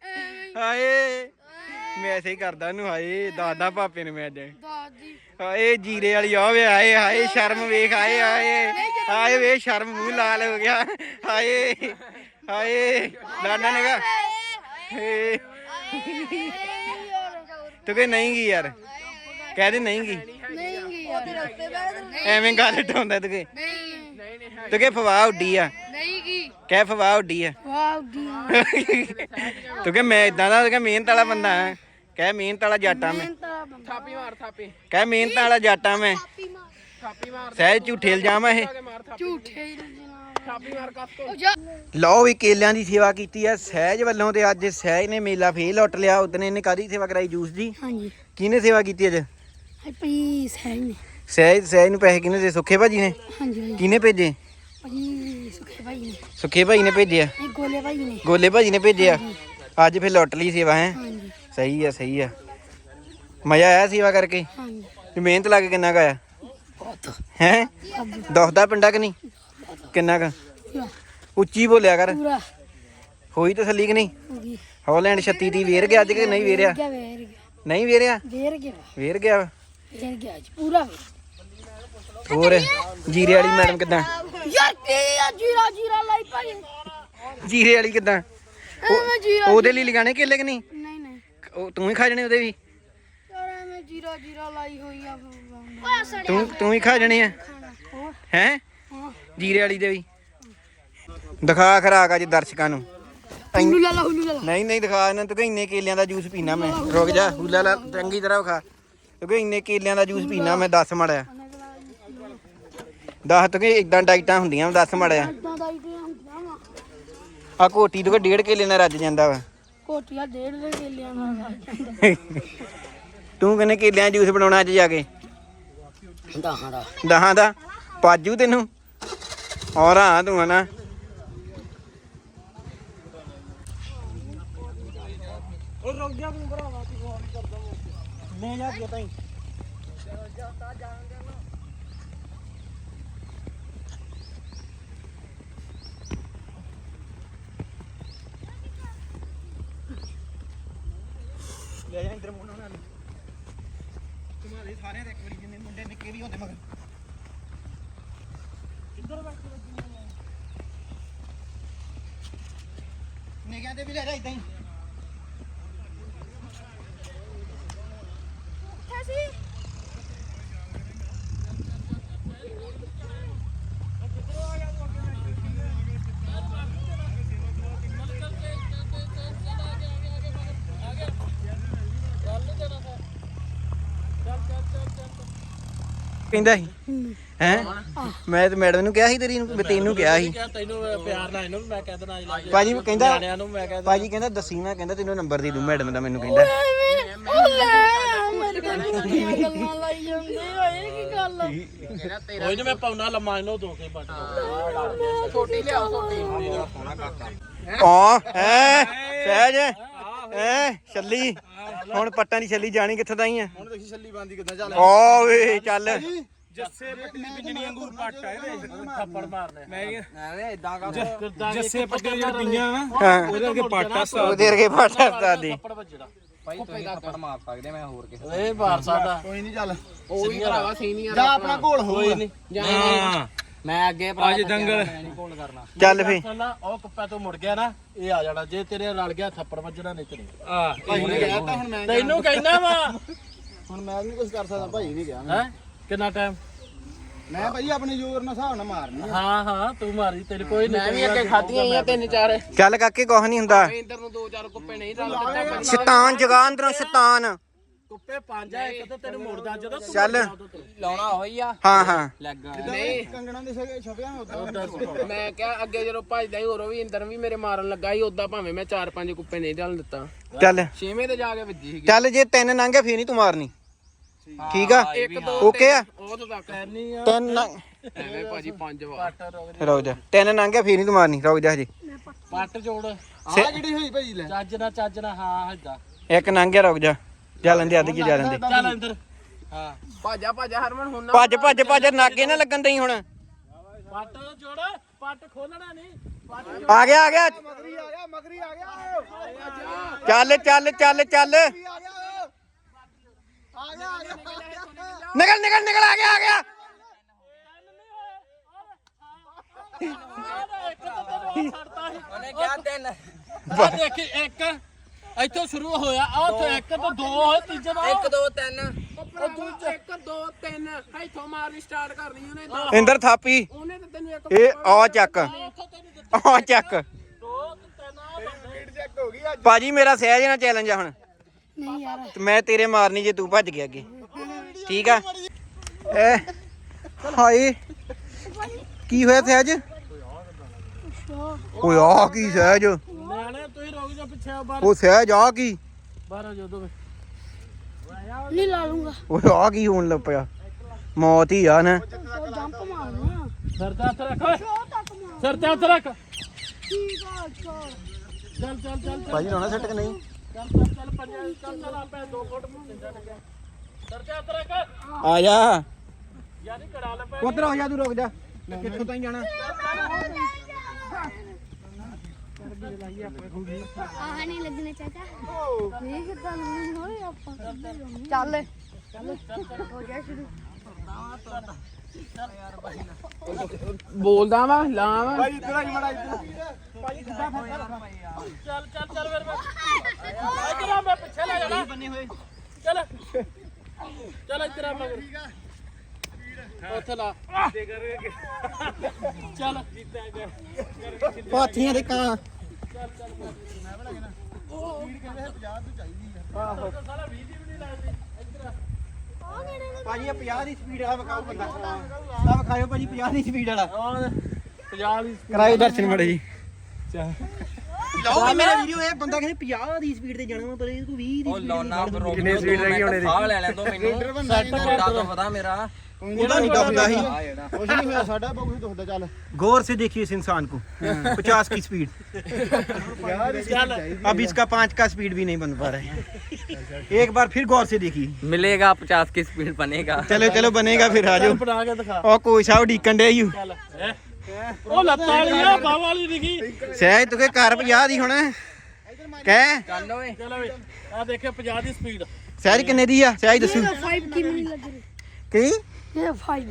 A: ਹਾਏ ਮੈਸੇਜ ਕਰਦਾ ਨੂੰ ਹਾਏ ਦਾਦਾ ਪਾਪੇ ਨੂੰ ਮੈਂ ਅੱਜ।
C: ਦਾਦੀ
A: ਹਾਏ ਜੀਰੇ ਵਾਲੀ ਓਏ ਹਾਏ ਹਾਏ ਸ਼ਰਮ ਵੇਖ ਹਾਏ ਹਾਏ। ਹਾਏ ਵੇ ਸ਼ਰਮ ਮੂੰਹ ਲਾਲ ਹੋ ਗਿਆ। ਹਾਏ ਹਾਏ ਲਾਣਾ ਨੇਗਾ ਹੇ ਤੂੰ ਕਹੇ ਨਹੀਂ ਗਈ ਯਾਰ। ਕਹਿ ਦੇ ਨਹੀਂ ਗਈ
C: ਨਹੀਂ ਗਈ ਯਾਰ
A: ਐਵੇਂ ਗੱਲ ਢਾਉਂਦਾ ਤੂੰ ਕਹੇ। ਤੂੰ ਕਹੇ ਫਵਾਹ ਉੱਡੀ ਆ।
C: ਨਹੀਂ ਗਈ
A: ਕਹਿ ਫਵਾਹ ਉੱਡੀ ਆ।
C: ਵਾਹ ਦੀ
A: ਤੂੰ ਕਹੇ ਮੈਂ ਇਦਾਂ ਦਾ ਤੂੰ ਕਹੇ ਮਿਹਨਤ ਵਾਲਾ ਬੰਦਾ ਹਾਂ ਕਹਿ ਮਿਹਨਤ ਵਾਲਾ ਜਾਟਾ ਮੈਂ।
D: ਥਾਪੀ ਮਾਰ ਥਾਪੀ।
A: ਕਹਿ ਮਿਹਨਤ ਵਾਲਾ ਜਾਟਾ ਮੈਂ।
D: ਥਾਪੀ ਮਾਰ।
A: ਸਹਿਜ ਝੂਠੇ ਇਲਜ਼ਾਮ ਆ ਇਹ।
D: ਕੇ ਮਾਰ ਥਾਪੀ
C: ਝੂਠੇ
D: ਥਾਪੀ ਮਾਰ ਕੱਸ ਤੋਂ।
A: ਲਓ ਵੀ ਕੇਲਿਆਂ ਦੀ ਸੇਵਾ ਕੀਤੀ ਆ। ਸਹਿਜ ਵੱਲੋਂ ਤੇ ਅੱਜ ਸਹਿਜ ਨੇ ਮੇਲਾ ਫੇਰ ਲੁੱਟ ਲਿਆ। ਉਦਨੇ ਇਹਨੇ ਕਾਦੀ ਸੇਵਾ ਕਰਾਈ? ਜੂਸ ਦੀ।
C: ਹਾਂਜੀ।
A: ਕਿਹਨੇ ਸੇਵਾ ਕੀਤੀ ਅੱਜ? ਸਹਿਜ ਸਹਿਜ ਨੂੰ ਪੈਸੇ ਕਿਹਨੇ ਦੇ? ਸੁੱਖੇ ਭਾਜੀ ਨੇ?
C: ਹਾਂਜੀ
A: ਕਿਹਨੇ ਭੇਜੇ?
C: ਭਾਜੀ ਸੁਖੇ ਭਾਈ ਨੇ।
A: ਸੁੱਖੇ ਭਾਈ ਨੇ ਭੇਜਿਆ
C: ਗੋਲੇ ਭਾਈ ਨੇ।
A: ਗੋਲੇ ਭਾਜੀ ਨੇ ਭੇਜਿਆ ਅੱਜ ਫੇਰ ਲੁੱਟ ਲਈ ਸੇਵਾ ਹੈ?
C: ਹਾਂਜੀ।
A: ਸਹੀ ਆ ਸਹੀ ਆ। ਮਜ਼ਾ ਆਇਆ ਸੇਵਾ ਕਰਕੇ?
C: ਹਾਂਜੀ।
A: ਵੀ ਮਿਹਨਤ ਲਾ ਕੇ ਕਿੰਨਾ ਕੁ ਆਇਆ?
C: ਬਹੁਤ।
A: ਹੈ? ਦੁਖਦਾ ਪਿੰਡਾ ਕਿ ਨਹੀਂ? ਕਿੰਨਾ ਕੁ?
C: ਪੂਰਾ
A: ਉੱਚੀ ਬੋਲਿਆ ਕਰ।
C: ਪੂਰਾ।
A: ਹੋਈ ਤਸੱਲੀ ਕਿ ਨਹੀਂ?
C: ਹੋ ਗਈ
A: ਹਾਲੈਂਡ 36 ਦੀ ਵੇਰ ਗਿਆ ਅੱਜ ਕਿ ਨਹੀਂ ਵੇਰਿਆ?
C: ਗਿਆ ਵੇਰ ਗਿਆ।
A: ਨਹੀਂ ਵੇਰਿਆ?
C: ਵੇਰ ਗਿਆ।
A: ਵੇਰ ਗਿਆ?
C: ਵੇਰ ਗਿਆ ਅੱਜ ਪੂਰਾ ਵੇਰ
A: ਹੋਰ ਜੀਰੇ ਵਾਲੀ ਮੈਡਮ ਕਿਦਾਂ?
C: ਯਾਰ ਕੀ ਆ ਜੀਰਾ ਜੀਰਾ ਲਾਈ ਭਾਈ?
A: ਜੀਰੇ ਵਾਲੀ ਕਿਦਾਂ?
C: ਐਵੇਂ ਜੀਰਾ
A: ਉਹਦੇ ਲਈ ਲਗਾਣੇ ਕੇਲੇ ਕਿ ਨਹੀਂ? ਉਹ ਤੂੰ ਹੀ ਖਾ ਜਣੇ ਉਹਦੇ ਵੀ?
C: ਯਾਰ ਐਵੇਂ ਜੀਰਾ ਜੀਰਾ ਲਾਈ ਹੋਈ ਆ
F: ਓਏ ਸੜਿਆ
A: ਤੂੰ ਤੂੰ ਹੀ ਖਾ ਜਣੇ ਆ? ਹੈ?
C: ਹਾਂ
A: ਜੀਰੇ ਵਾਲੀ ਦੇ ਵੀ। ਦਿਖਾ ਖਰਾਕ ਅੱਜ ਦਰਸ਼ਕਾਂ ਨੂੰ।
C: ਹੁੱਲੂ ਲਾ ਲਾ ਹੁੱਲੂ ਲਾ ਲਾ।
A: ਨਹੀਂ ਨਹੀਂ ਦਿਖਾ ਇਹਨਾਂ ਤੂੰ ਕਿ ਇੰਨੇ ਕੇਲਿਆਂ ਦਾ ਜੂਸ ਪੀਣਾ ਮੈਂ। ਰੁਕ ਜਾ ਹੁਲਾ ਲਾ ਚੰਗੀ ਤਰ੍ਹਾਂ ਖਾ ਕਿਉਂਕਿ ਇੰਨੇ ਕੇਲਿਆਂ ਦਾ ਜੂਸ ਪੀਣਾ ਮੈਂ 10 ਮੜਿਆ 10 ਤੂੰ ਕਿ ਇਦਾਂ ਡਾਈਟਾਂ ਹੁੰਦੀਆਂ 10 ਮੜਿਆ ਆ ਕੋਟੀ ਤੋਂ ਡੇਢ ਕੇਲੇ ਨਾਲ ਰੱਜ ਜਾਂਦਾ ਵਾ।
C: ਕੋਟੀਆ ਡੇਢ ਦੇ ਕੇਲਿਆਂ ਨਾਲ ਆ ਜਾਂਦਾ।
A: ਤੂੰ ਕਹਿੰਦੇ ਕੇਲਿਆਂ ਜੂਸ ਬਣਾਉਣਾ ਅੱਜ ਜਾ ਕੇ।
C: ਦਹਾਂ ਦਾ।
A: ਦਹਾਂ ਦਾ? ਪਾਜੂ ਤੈਨੂੰ? ਔਰ ਹਾਂ ਤੂੰ ਹਨਾ।
G: ਉਹ ਰੁਕ ਜਾ ਤੂੰ ਭਰਾਵਾ ਤੂੰ ਫੋਨ ਨਹੀਂ ਕਰਦਾ ਮੈਂ ਜਾ ਕੇ ਤਾਈ।
A: ਲੈ ਜਾ ਇੰਦਰ ਮੋਨਾ ਨਾਲ। ਤੁਹਾਡੇ ਸਾਰਿਆਂ ਦੇ ਇੱਕ ਵਾਰੀ, ਜਿੰਨੇ ਮੁੰਡੇ ਨਿੱਕੇ ਵੀ ਹੁੰਦੇ ਮਗਰ। ਨਿੱਕਿਆਂ ਦੇ ਵੀ ਲੈ ਜਾ ਇਦਾਂ ਹੀ। ਕਹਿੰਦਾ ਸੀ। ਹੈ? ਮੈਂ ਤੇ ਮੈਡਮ ਨੂੰ ਕਿਹਾ ਸੀ ਤੇਰੀ ਨੂੰ ਵੀ ਤੈਨੂੰ ਕਿਹਾ ਸੀ।
G: ਕਿਹਾ ਤੈਨੂੰ ਪਿਆਰ ਨਾਲ ਇਹਨੂੰ ਵੀ ਮੈਂ ਕਹਿ ਦੇਣਾ ਇਲਾਜ
A: ਭਾਜੀ ਕਹਿੰਦਾ
G: ਨਿਆਣਿਆਂ ਨੂੰ ਮੈਂ ਕਹਿ
A: ਭਾਜੀ ਕਹਿੰਦਾ ਦੱਸੀ ਨਾ ਕਹਿੰਦਾ ਤੈਨੂੰ ਨੰਬਰ ਦੇ ਦੂੰ ਮੈਡਮ ਦਾ ਮੈਨੂੰ ਕਹਿੰਦਾ?
G: ਕੋਈ ਨਹੀਂ ਮੈਂ ਪਾਉਣਾ ਲੰਮਾ ਇਹਨੂੰ ਦੋ ਕੇ ਬੱਟ
D: ਛੋਟੀ ਲਿਆਓ ਛੋਟੀ।
A: ਆ। ਹੈ ਸਹਿਜ? ਹੈ? ਛੱਲੀ? ਹੁਣ ਪੱਟਾਂ ਦੀ ਛੱਲੀ ਜਾਣੀ ਕਿੱਥੇ ਤਾਈ ਆ?
B: ਹੁਣ ਦੇਖੀ ਛੱਲੀ ਬੰਦੀ ਕਿੱਦਾਂ ਚੱਲ।
A: ਓਏ ਚੱਲ।
G: ਜੱਸੇ ਪੱਟੀ ਦੀ ਪਿੰਜਣੀ ਅੰਗੂਰ ਪੱਟ ਆ ਇਹਦੇ। ਥੱਪੜ ਮਾਰਨੇ। ਮੈਂ
D: ਐਵੇਂ ਇਦਾਂ ਕਰ।
G: ਜੱਸੇ ਪੱਟੀ ਦੀਆਂ ਪੀਆਂ
A: ਹਾਂ।
G: ਉਹਦੇ ਅੱਗੇ ਪਾਟਾ
A: ਉਹਦੇ ਵਰਗੇ ਪਾਟਾ ਸਾਦੀ
G: ਥੱਪੜ ਵੱਜਣਾ।
D: ਭਾਈ ਤੁਸੀਂ ਥੱਪੜ ਮਾਰ ਸਕਦੇ ਮੈਂ ਹੋਰ ਕਿਸੇ
G: ਇਹ ਮਾਰ ਸਕਦਾ।
B: ਕੋਈ ਨਹੀਂ ਚੱਲ।
D: ਉਹ ਹੀ ਭਰਾਵਾ ਸੀਨੀਅਰ
B: ਜਾ ਆਪਣਾ ਘੋਲ ਹੋ
G: ਹਾਂ।
D: ਮੈਂ ਅੱਗੇ ਭਰਾ
G: ਅੱਜ ਦੰਗਲ।
D: ਮੈਂ ਨਹੀਂ ਕੋਲ ਕਰਨਾ।
A: ਚੱਲ ਫੇ।
G: ਉਹ ਕੁੱਪਾ ਤੋਂ ਮੁੜ ਗਿਆ ਨਾ ਇਹ ਆ ਜਾਣਾ। ਜੇ ਤੇਰੇ ਰਲ ਗਿਆ ਥੱਪੜ ਵੱਜਣਾ ਨਹੀਂ ਤੇ ਨਹੀਂ ਆ
B: ਹੁਣ ਮੈਂ
G: ਤੈਨੂੰ ਕਹਿਣਾ ਵਾ।
B: ਹੁਣ ਮੈਂ ਨਹੀਂ ਕੁਝ ਕਰ ਸਕਦਾ ਭਾਈ ਨਹੀਂ ਗਿਆ
G: ਹੈ? ਕਿੰਨਾ ਟਾਈਮ
B: ਮੈਂ ਭਾਈ ਆਪਣੇ ਜ਼ੋਰ ਨਾਲ ਹਿਸਾਬ ਨਾਲ ਮਾਰਨੀ
G: ਹਾਂ ਹਾਂ ਤੂੰ ਮਾਰੀ ਤੇਰੇ ਕੋਈ ਨਹੀਂ
D: ਮੈਂ ਵੀ ਅੱਗੇ ਖਾਧੀਆਂ ਹੀ ਆ ਤਿੰਨ ਚਾਰ।
A: ਚੱਲ ਕਾਕੇ ਕੁਛ ਨਹੀਂ ਹੁੰਦਾ।
D: ਇੰਦਰ ਨੂੰ ਦੋ ਚਾਰ ਕੁੱਪੇ ਨਹੀਂ ਰਲ
A: ਸ਼ੈਤਾਨ ਜਗਾ ਅੰਦਰੋਂ ਸ਼ੈਤਾਨ।
G: ਕੁੱਪੇ ਪੰਜ ਆ ਇੱਕ ਤਾਂ ਤੈਨੂੰ ਮੁੜਦਾ ਜਦੋਂ ਤੂੰ
A: ਚੱਲ।
D: ਲਾਉਣਾ ਹੋਈ ਆ।
A: ਹਾਂ ਹਾਂ।
D: ਲੱਗ ਨਹੀਂ।
B: ਕੰਗਣਾ ਦੇ ਛ- ਛਪਿਆ ਹੁੰਦਾ
D: ਮੈਂ ਕਿਹਾ ਅੱਗੇ ਜਦੋਂ ਭੱਜਦਾ ਸੀ ਉਰੋਂ ਵੀ ਇੰਦਰ ਵੀ ਮੇਰੇ ਮਾਰਨ ਲੱਗਾ ਸੀ ਉਦਾਂ ਭਾਵੇਂ ਮੈਂ ਚਾਰ ਪੰਜ ਕੁੱਪੇ ਨਹੀਂ ਰਲ ਦਿੱਤਾ।
A: ਚੱਲ।
D: ਛੇਵੇਂ ਤੇ ਜਾ ਕੇ ਵੱਜੀ ਸੀਗੀ।
A: ਚੱਲ ਜੇ ਤਿੰਨ ਲੰਘੇ ਫੇਰ ਨਹੀਂ ਤੂੰ ਮਾਰਨੀ। ਠੀਕ ਆ।
D: ਇੱਕ ਦੋ
A: ਓਕੇ ਆ?
D: ਉਹ ਤੋਂ ਤੱਕ।
A: ਤਿੰਨ ਲੰਘ-
D: ਐਵੇਂ ਭਾਜੀ ਪੰਜ ਵਾਰ।
A: ਰੁਕ ਜਾ। ਤਿੰਨ ਲੰਘੇ ਫੇਰ ਨਹੀਂ ਤੂੰ ਮਾਰਨੀ। ਰੁਕ ਜਾ ਹਜੇ।
G: ਪੱਟ ਜੋੜ।
B: ਆ ਕਿਹੜੀ ਹੋਈ ਭਾਈ ਲੈ?
G: ਚੱਜ ਨਾ ਚੱਜ ਨਾ ਹਾਂ ਹੱਦਾ
A: ਇੱਕ ਲੰਘ ਗਿਆ ਰੁਕ ਜਾ। ਚੱਲਣ ਦੇ ਅੱਧ ਕੀ ਜਾਣ ਦੇ
G: ਚੱਲ ਅੰਦਰ। ਹਾਂ
D: ਭਾਜਾ ਭਾਜਾ ਹਰਮਨ ਹੁਣ ਨਾ
A: ਭੱਜ ਭੱਜ ਭੱਜ ਨਾਗੇ ਨਾ ਲੱਗਣ ਦਈ ਹੁਣ।
G: ਪੱਟ ਜੋੜ ਪੱਟ ਖੋਲਣਾ ਨਹੀਂ। ਪੱਟ
A: ਆ ਗਿਆ ਆ ਗਿਆ।
B: ਮਗਰੀ ਆ ਗਿਆ ਮਗਰੀ ਆ ਗਿਆ।
A: ਚੱਲ ਚੱਲ ਚੱਲ ਚੱਲ।
B: ਆ ਗਿਆ ਆ ਗਿਆ ਆ ਗਿਆ।
A: ਨਿਕਲ ਨਿਕਲ ਨਿਕਲ ਆ ਗਿਆ ਆ ਗਿਆ।
D: ਉਹਨੇ ਕਿਹਾ ਤਿੰਨ।
G: ਆ ਦੇਖ ਇੱਕ। ਇੱਥੋਂ ਸ਼ੁਰੂ ਹੋਇਆ ਆ ਉੱਥੇ ਇੱਕ ਤੋਂ ਦੋ ਹੋਏ ਤੀਜੇ ਦਾ।
D: ਇੱਕ ਦੋ ਤਿੰਨ। ਉਹ ਦੂਜੇ। ਇੱਕ ਦੋ ਤਿੰਨ। ਇੱਥੋਂ ਮਾਰਨੀ ਸਟਾਰਟ ਕਰਨੀ ਉਹਨੇ ਤਾਂ
A: ਇੰਦਰ ਥਾਪੀ।
D: ਉਹਨੇ ਤਾਂ ਤੈਨੂੰ ਇੱਕ
A: ਇਹ ਆ ਚੱਕ। ਆ ਚੱਕ।
B: ਚੈੱਕ ਹੋ ਗਈ ਅੱਜ।
A: ਭਾਜੀ ਮੇਰਾ ਸਹਿਜ ਨਾਲ ਚੈਲੰਜ ਆ ਹੁਣ।
C: ਨਹੀਂ ਯਾਰ।
A: ਤੇ ਮੈਂ ਤੇਰੇ ਮਾਰਨੀ ਜੇ ਤੂੰ ਭੱਜ ਗਿਆ ਅੱਗੇ। ਠੀਕ ਆ? ਐ ਹਾਏ। ਕੀ ਹੋਇਆ ਸਹਿਜ? ਓਏ ਆ ਕੀ ਸਹਿਜ?
G: ਪਿੱਛੇ ਬਾਹਰ।
A: ਉਹ ਸਹਿਜ ਆ ਕੀ?
G: ਬਾਹਰ ਆ ਜਾਓ ਦੋਵੇਂ।
C: ਨਹੀਂ ਲਾ ਲੂੰਗਾ।
A: ਓਏ ਆ ਕੀ ਹੋਣ ਲੱਗ ਪਿਆ? ਮੌਤ ਹੀ ਆ ਨਾ।
C: ਉਹ ਜੰਪ ਮਾਰਨਾ
G: ਸਿਰ ਤੇ ਹੱਥ ਰੱਖ ਓਏ।
C: ਉਹ ਤੱਕ ਮਾਰ
G: ਸਿਰ ਤੇ ਹੱਥ ਰੱਖ।
C: ਠੀਕ ਆ ਚੱਲ
G: ਚੱਲ ਚੱਲ ਚੱਲ।
A: ਭਾਜੀ ਲਾਉਣਾ ਸੱਟ ਕਿ ਨਹੀਂ।
G: ਚੱਲ ਚੱਲ ਚੱਲ ਪੰਜਾ ਚੱਲ ਚੱਲ ਆਪੇ 2 ਫੁੱਟ ਮੁੰਡੇ ਚੱਲ ਗਿਆ ਸਿਰ ਤੇ ਹੱਥ ਰੱਖ।
A: ਆ ਜਾ।
G: ਯਾਨੀ ਕਰਾ ਲੈ ਪੈ
A: ਉਧਰ ਆ ਜਾ ਤੂੰ ਰੁਕ ਜਾ। ਮੈਂ ਕਿੱਥੋਂ ਤਾਈਂ ਜਾਣਾ?
F: ਆਹ ਨਹੀਂ ਲੱਗਣੇ ਚਾਚਾ।
C: ਇਹ ਕਿੱਦਾਂ ਨਹੀਂ ਹੋਏ ਆਪਾਂ। ਚੱਲ ਚੱਲ ਹੋ ਗਿਆ ਸ਼ੁਰੂ।
D: ਬੋਲਦਾ ਵਾ ਲਾਵਾ
B: ਭਾਈ ਇੱਧਰ ਆ ਜੀ ਮੜਾ ਇੱਧਰ
G: ਚੱਲ। ਚੱਲ ਚੱਲ ਫਿਰ ਮੈਂ। ਇੱਧਰ ਆ ਮੈਂ ਪਿੱਛੇ ਲੈ ਜਾਣਾ। ਬੰਨੇ ਹੋਏ ਚੱਲ। ਚੱਲ ਇੱਧਰ ਆ ਮਗਰ। ਉੱਥੇ ਲਾ। ਚੱਲ।
A: ਪਾਥੀਆਂ ਦੇ ਕਾਂ ਭਾਜੀ ਇਹ 50 ਦੀ ਸਪੀਡ ਵਾਲਾ ਵਿਖਾਓ ਬੰਦਾ। ਆ ਵਿਖਾਇਓ ਭਾਜੀ 50 ਦੀ ਸਪੀਡ ਵਾਲਾ।
G: ਪੰਜਾਬ ਦੀ
A: ਕਰਾਇਓ ਦਰਸ਼ਨ ਮੜੇ ਜੀ। ਲਓ ਮੇਰਾ ਵੀਡੀਓ ਇਹ ਬੰਦਾ ਕਹਿੰਦੇ 50 ਦੀ ਸਪੀਡ ਤੇ ਜਾਣਾ ਵਾ ਪਰ ਇਹ ਕੋਈ 20 ਦੀ
E: ਉਹ ਲੋਨਾ ਬਰੋ ਕਿੰਨੇ ਸਪੀਡ ਰਹਿ ਗਈ ਹੁਣ ਇਹਦੀ? ਲੈ ਲੈਣ ਦੋ ਮੈਨੂੰ। ਸੈੱਟ ਕਰ ਪਤਾ ਮੇਰਾ।
A: ਉਹਦਾ ਨਹੀਂ ਦੁਖਦਾ ਸੀ
E: ਆ ਜਿਹੜਾ
B: ਕੁਛ ਨਹੀਂ ਹੋਇਆ ਸਾਡਾ ਬਹੁਤ ਕੁਝ ਦੁਖਦਾ ਚੱਲ
A: गौर से देखिए इस इंसान को पचास की स्पीड अब इसका पाँच का स्पीड भी नहीं बन पा रहा है एक बार फिर गौर से देखिए
E: मिलेगा 50 की स्पीड बनेगा
A: चलो चलो बनेगा फिर आ जाओ
G: ਬਣਾ ਕੇ ਦਿਖਾ
A: और कोई साहब डीकन डे यू
G: ਚੱਲ ਹੈਂ? ਉਹ ਲੱਤਾਂ ਵਾਲੀ ਆ ਬਾਹਾਂ ਵਾਲੀ ਦਿਖੀ
A: सहज तुके घर पचास दी होना कह
E: ਚੱਲ ਓਏ
G: ਚਲੋ ਵੇ ਆ ਦੇਖਿਓ 50 ਦੀ ਸਪੀਡ
A: सहज किन्ने दी आ सहज दसू
C: ਇਹ 5 ਕਿਵੇਂ ਨਹੀਂ ਲੱਗ ਰਹੀ
A: की
C: ਇਹ 5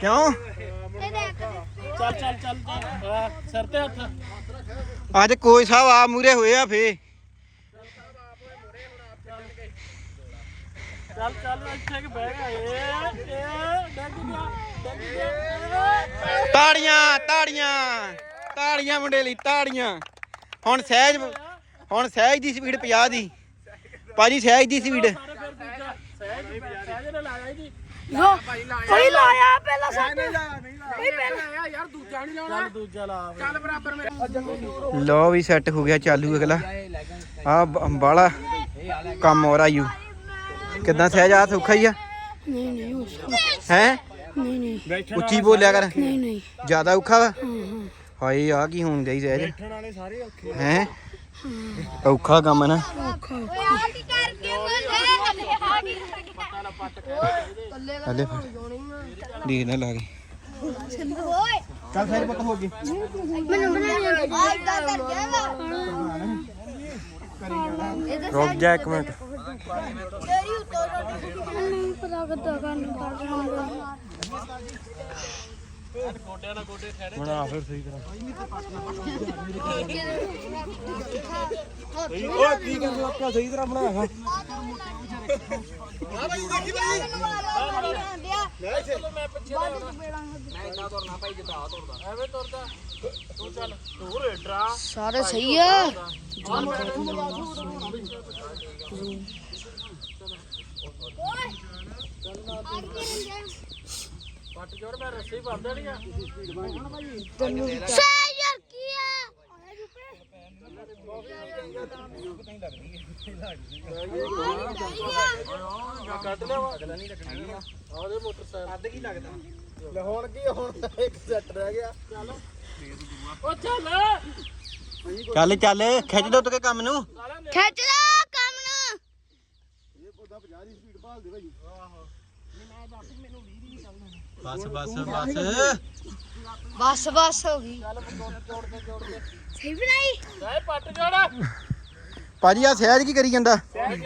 G: ਕਿਉਂ
A: ਅੱਜ ਕੋਈ ਸਾਹਿਬ ਆ ਮੂਰੇ ਹੋਏ ਆ ਫੇ। ਤਾੜੀਆਂ ਤਾੜੀਆਂ ਤਾੜੀਆਂ ਮੁੰਡੇ ਲਈ, ਤਾੜੀਆਂ। ਹੁਣ ਸਹਿਜ ਹੁਣ ਸਹਿਜ ਦੀ ਸਪੀਡ 50 ਦੀ। ਭਾਜੀ, ਸਹਿਜ ਦੀ ਸਪੀਡ
C: ਲੋ ਕੋਈ ਲਾਇਆ ਪਹਿਲਾਂ ਸਾਡੇ
D: ਲਾਇਆ ਯਾਰ ਦੂਜਾ ਨਹੀਂ ਲਾਉਣਾ।
G: ਚੱਲ ਦੂਜਾ ਲਾ
D: ਚੱਲ ਬਰਾਬਰ ਮੇਰੇ
A: ਲੋ ਵੀ ਸੈੱਟ ਹੋ ਗਿਆ ਚਾਲੂ ਅਗਲਾ। ਆ ਬਾਲਾ ਕੰਮ ਹੋ ਰਹਾ ਯੂ। ਕਿੱਦਾਂ ਸਹਿਜ ਆ ਸੌਖਾ ਹੀ ਆ।
C: ਨਹੀਂ ਨਹੀਂ ਉਸ
A: ਹੈ?
C: ਨਹੀਂ ਨਹੀਂ।
A: ਉੱਚੀ ਬੋਲਿਆ ਕਰ।
C: ਨਹੀਂ ਨਹੀਂ।
A: ਜ਼ਿਆਦਾ ਔਖਾ ਵਾ? ਹਾਏ ਆ ਕੀ ਹੋਣ ਗਈ ਸਹਿਜ? ਹੈ? ਔਖਾ ਕੰਮ ਹੈ ਨਾ।
C: ਔਖਾ
A: ਹਲੇ ਫੜ। ਦੇਖਦਾ ਲਾ ਕੇ ਚੱਲ ਸਹਿਜ ਪਤਾ ਹੋ ਗਈ।
C: ਮੈਨੂੰ ਬਣਾਉਣੀ
A: ਰੁਕ ਜਾ ਇੱਕ ਮਿੰਟ।
C: ਨਹੀਂ ਪਤਾ ਕਿੱਦਾਂ ਕਰਨ? ਪੜਦਾ
G: ਗੋਡਿਆਂ ਨਾਲ ਗੋਡੇ ਠਹਿਰੇ
A: ਬਣਾ ਫਿਰ ਸਹੀ ਤਰ੍ਹਾਂ।
G: ਐਵੇਂ ਤੁਰਦਾ ਤੂੰ ਚੱਲ ਤੂੰ ਰੇਡਰਾ
C: ਸਾਰੇ ਸਹੀ ਆ?
G: ਪੱਟ ਜੋੜ ਮੈਂ ਰੱਸੀ ਬੰਨ ਦੇਣੀ ਆ।
F: ਯਾਰ ਕੀ ਆ?
G: ਕੱਢ ਲਿਆ ਅਗਲਾ ਨਹੀਂ ਲੱਗਣੀ ਆ ਉਹਦੇ ਮੋਟਰਸਾਈਕਲ। ਅੱਧ ਕੀ ਲੱਗਦਾ?
B: ਲੈ ਹੁਣ ਕੀ ਹੁਣ ਇੱਕ ਸੈੱਟ ਰਹਿ ਗਿਆ।
G: ਉਹ ਚੱਲ।
A: ਚੱਲ ਚੱਲ ਖਿੱਚ ਦੋ ਤੂੰ ਕੰਮ ਨੂੰ।
F: ਖਿੱਚ ਲੈ ਕੰਮ ਨੂੰ।
A: ਬਸ ਬਸ ਬਸ।
C: ਬਸ ਬਸ ਹੋ ਗਈ।
F: ਸਹੀ ਬਣਾਈ?
G: ਲੈ ਪੱਟ ਜੋੜ।
A: ਭਾਜੀ ਆ ਸਹਿਜ ਕੀ ਕਰੀ ਜਾਂਦਾ?
G: ਕਿੱਥੇ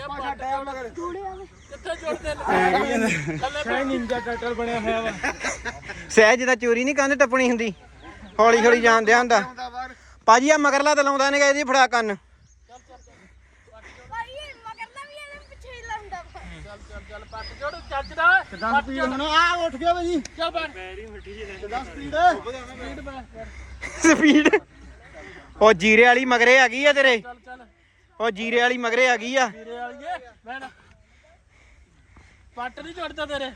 G: ਜੋੜਦੇ ਨੇ? ਥੱਲੇ
B: ਨਿੰਜਾ ਟਰਟਲ ਬਣਿਆ ਹੋਇਆ ਵਾ।
A: ਸਹਿਜ ਦਾ ਚੋਰੀ ਨਹੀਂ ਕੰਧ ਟੱਪਣੀ ਹੁੰਦੀ। ਹੌਲੀ ਹੌਲੀ ਜਾਂਦਿਆ ਹੁੰਦਾ ਭਾਜੀ ਆ ਮਗਰਲਾ ਤੇ ਲਾਉਂਦਾ ਨੇ ਇਹਦੀ ਫੜਾ ਕੰਨ
F: ਭਾਈ ਮਗਰਲਾ ਵੀ ਇਹਦੇ ਪਿੱਛੇ ਹੀ ਲੰਦਾ
G: ਚੱਲ ਚੱਲ ਚੱਲ ਪੱਟ ਜੋੜ ਚੱਜ ਦਾ
B: ਕਿਦਾਂ ਸਪੀਡ ਹੁਣ? ਆ ਉੱਠ ਗਿਆ ਭਾਜੀ
G: ਚੱਲ ਬਣ
B: ਕਿਦਾਂ ਸਪੀਡ
G: ਸਪੀਡ ਮੈਂ
A: ਸਪੀਡ ਉਹ ਜੀਰੇ ਵਾਲੀ ਮਗਰੇ ਆ ਗਈ ਆ ਤੇਰੇ।
G: ਚੱਲ ਚੱਲ
A: ਉਹ ਜੀਰੇ ਵਾਲੀ ਮਗਰੇ ਆ ਗਈ ਆ।
G: ਵਾਲੀਏ ਪੱਟ ਨਹੀਂ ਜੁੜਦਾ ਤੇਰੇ।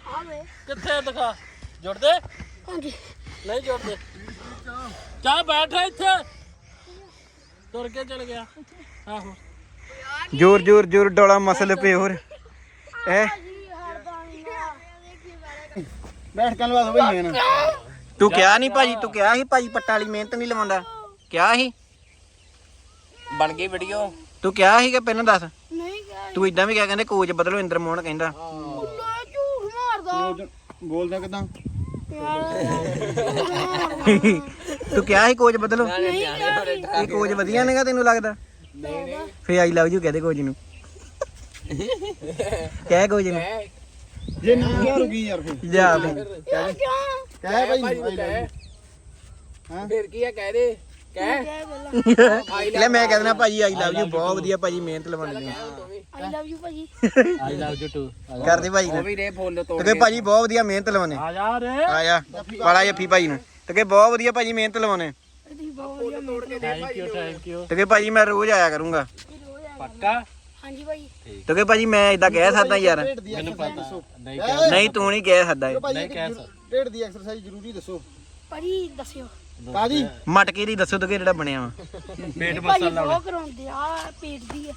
G: ਕਿੱਥੇ ਦਿਖਾ? ਜੁੜਦੇ?
C: ਹਾਂਜੀ।
G: ਨਹੀਂ ਜੁੜਦੇ। ਚੱਲ ਬੈਠ ਇੱਥੇ। ਤੁਰ ਕੇ ਚਲ ਗਿਆ। ਆਹੋ।
A: ਜੋਰ ਜੋਰ ਜੋਰ ਡੋਲਾ ਮਸਲ ਪੇ ਹੋਰ। ਐ
B: ਬੈਠ ਕੇ ਲਵਾ ਦੋ ਭਾਈ ਇਹਨਾਂ
A: ਤੂੰ ਕਿਹਾ ਨਹੀਂ ਭਾਜੀ ਤੂੰ ਕਿਹਾ ਸੀ ਭਾਜੀ ਪੱਟਾਂ ਵਾਲੀ ਮਿਹਨਤ ਨਹੀਂ ਲਵਾਉਂਦਾ? ਕਿਹਾ ਸੀ?
E: ਬਣ ਗਈ ਵੀਡੀਓ
A: ਤੂੰ ਕਿਹਾ ਸੀ ਕਿ ਪਹਿਲਾਂ ਦੱਸ।
C: ਨਹੀਂ ਕਿਹਾ
A: ਤੂੰ ਇਦਾਂ ਵੀ ਕਿਹਾ ਕਹਿੰਦੇ ਕੋਚ ਬਦਲੋ ਇੰਦਰ ਮੋਹਨ ਕਹਿੰਦਾ।
C: ਲੈ ਝੂਠ ਮਾਰਦਾ।
B: ਬੋਲਦਾ ਕਿਦਾਂ?
A: ਤੂੰ ਕਿਹਾ ਸੀ ਕੋਚ ਬਦਲੋ?
C: ਨਹੀਂ।
A: ਇਹ ਕੋਚ ਵਧੀਆ ਨੇਗਾ ਤੈਨੂੰ ਲੱਗਦਾ? ਫੇ ਆਈ ਲਵ ਯੂ ਕਹਦੇ ਕੋਚ ਨੂੰ। ਕਹਿ ਕੋਚ ਨੂੰ।
B: ਜੇ ਨਾ ਗਿਆ ਰੁਕੀ ਯਾਰ ਫਿਰ?
A: ਜਾ ਬਈ।
C: ਯਾਰ ਕਿਉਂ?
B: ਕਹਿ ਭਾਈ
D: ਭਾਈ ਨੂੰ ਕਹਿ।
B: ਹਾਂ?
D: ਫਿਰ ਕੀ ਹੈ ਕਹਿ ਦੇ। ਕਹਿ।
C: ਕਹਿ
A: ਲੈ ਮੈਂ ਕਹਿ ਦੇਣਾ ਭਾਜੀ ਆਈ ਲਵ ਯੂ ਬਹੁਤ ਵਧੀਆ ਭਾਜੀ ਮਿਹਨਤ ਲਵਾਉਂਦੇ ਨੇ
C: ਆਈ ਲਵ ਯੂ ਭਾਜੀ
G: ਆਈ ਲਵ ਯੂ ਟੂ
A: ਕਰਦੇ ਭਾਜੀ
D: ਉਹ
A: ਨੇ।
D: ਵੀ ਰੇ ਫੁੱਲ ਤੋੜ
A: ਤੇ ਕਹੇ ਭਾਜੀ ਬਹੁਤ ਵਧੀਆ ਮਿਹਨਤ ਲਵਾਉਣੇ
G: ਆ ਜਾ ਰੇ।
A: ਆ ਜਾ ਵਾਲਾ ਜੱਫੀ ਭਾਜੀ ਨੂੰ। ਤੇ ਕਹੇ ਬਹੁਤ ਵਧੀਆ ਭਾਜੀ ਮਿਹਨਤ ਲਵਾਉਣੇ
C: ਤੁਸੀਂ ਬਹੁਤ ਵਧੀਆ
D: ਤੋੜ ਕੇ ਦੇ
G: ਥੈਂਕ ਯੂ ਥੈਂਕ ਯੂ
A: ਤੇ ਕਹੇ ਭਾਜੀ ਮੈਂ ਰੋਜ਼ ਆਇਆ ਕਰੂੰਗਾ।
G: ਪੱਕਾ?
C: ਹਾਂਜੀ ਭਾਈ।
A: ਤੇ ਕਹੇ ਭਾਜੀ ਮੈਂ ਇਦਾਂ ਕਹਿ ਸਕਦਾ ਯਾਰ।
B: ਐਕਸਰਸਾਈਜ਼ ਦੱਸੋ।
G: ਨਹੀਂ ਕਹਿ
A: ਨਹੀਂ ਤੂੰ ਨਹੀਂ ਕਹਿ ਸਕਦਾ। ਇਹ।
G: ਨਹੀਂ ਕਹਿ ਸਕਦਾ।
B: ਢਿੱਡ ਦੀ ਐਕਸਰਸਾਈਜ਼ ਜ਼ਰੂਰੀ ਦੱਸੋ।
C: ਭਾਜੀ ਦੱਸਿਓ।
B: ਕਾਦੀ
A: ਮਟਕੇ ਦੀ ਦੱਸੋ ਤੇ ਜਿਹੜਾ ਬਣਿਆ ਵਾ।
G: ਪੇਟ
C: ਭਾਜੀ ਬਹੁਤ ਕਰਾਉਂਦੇ ਆ ਪੇਟ ਦੀ ਆ।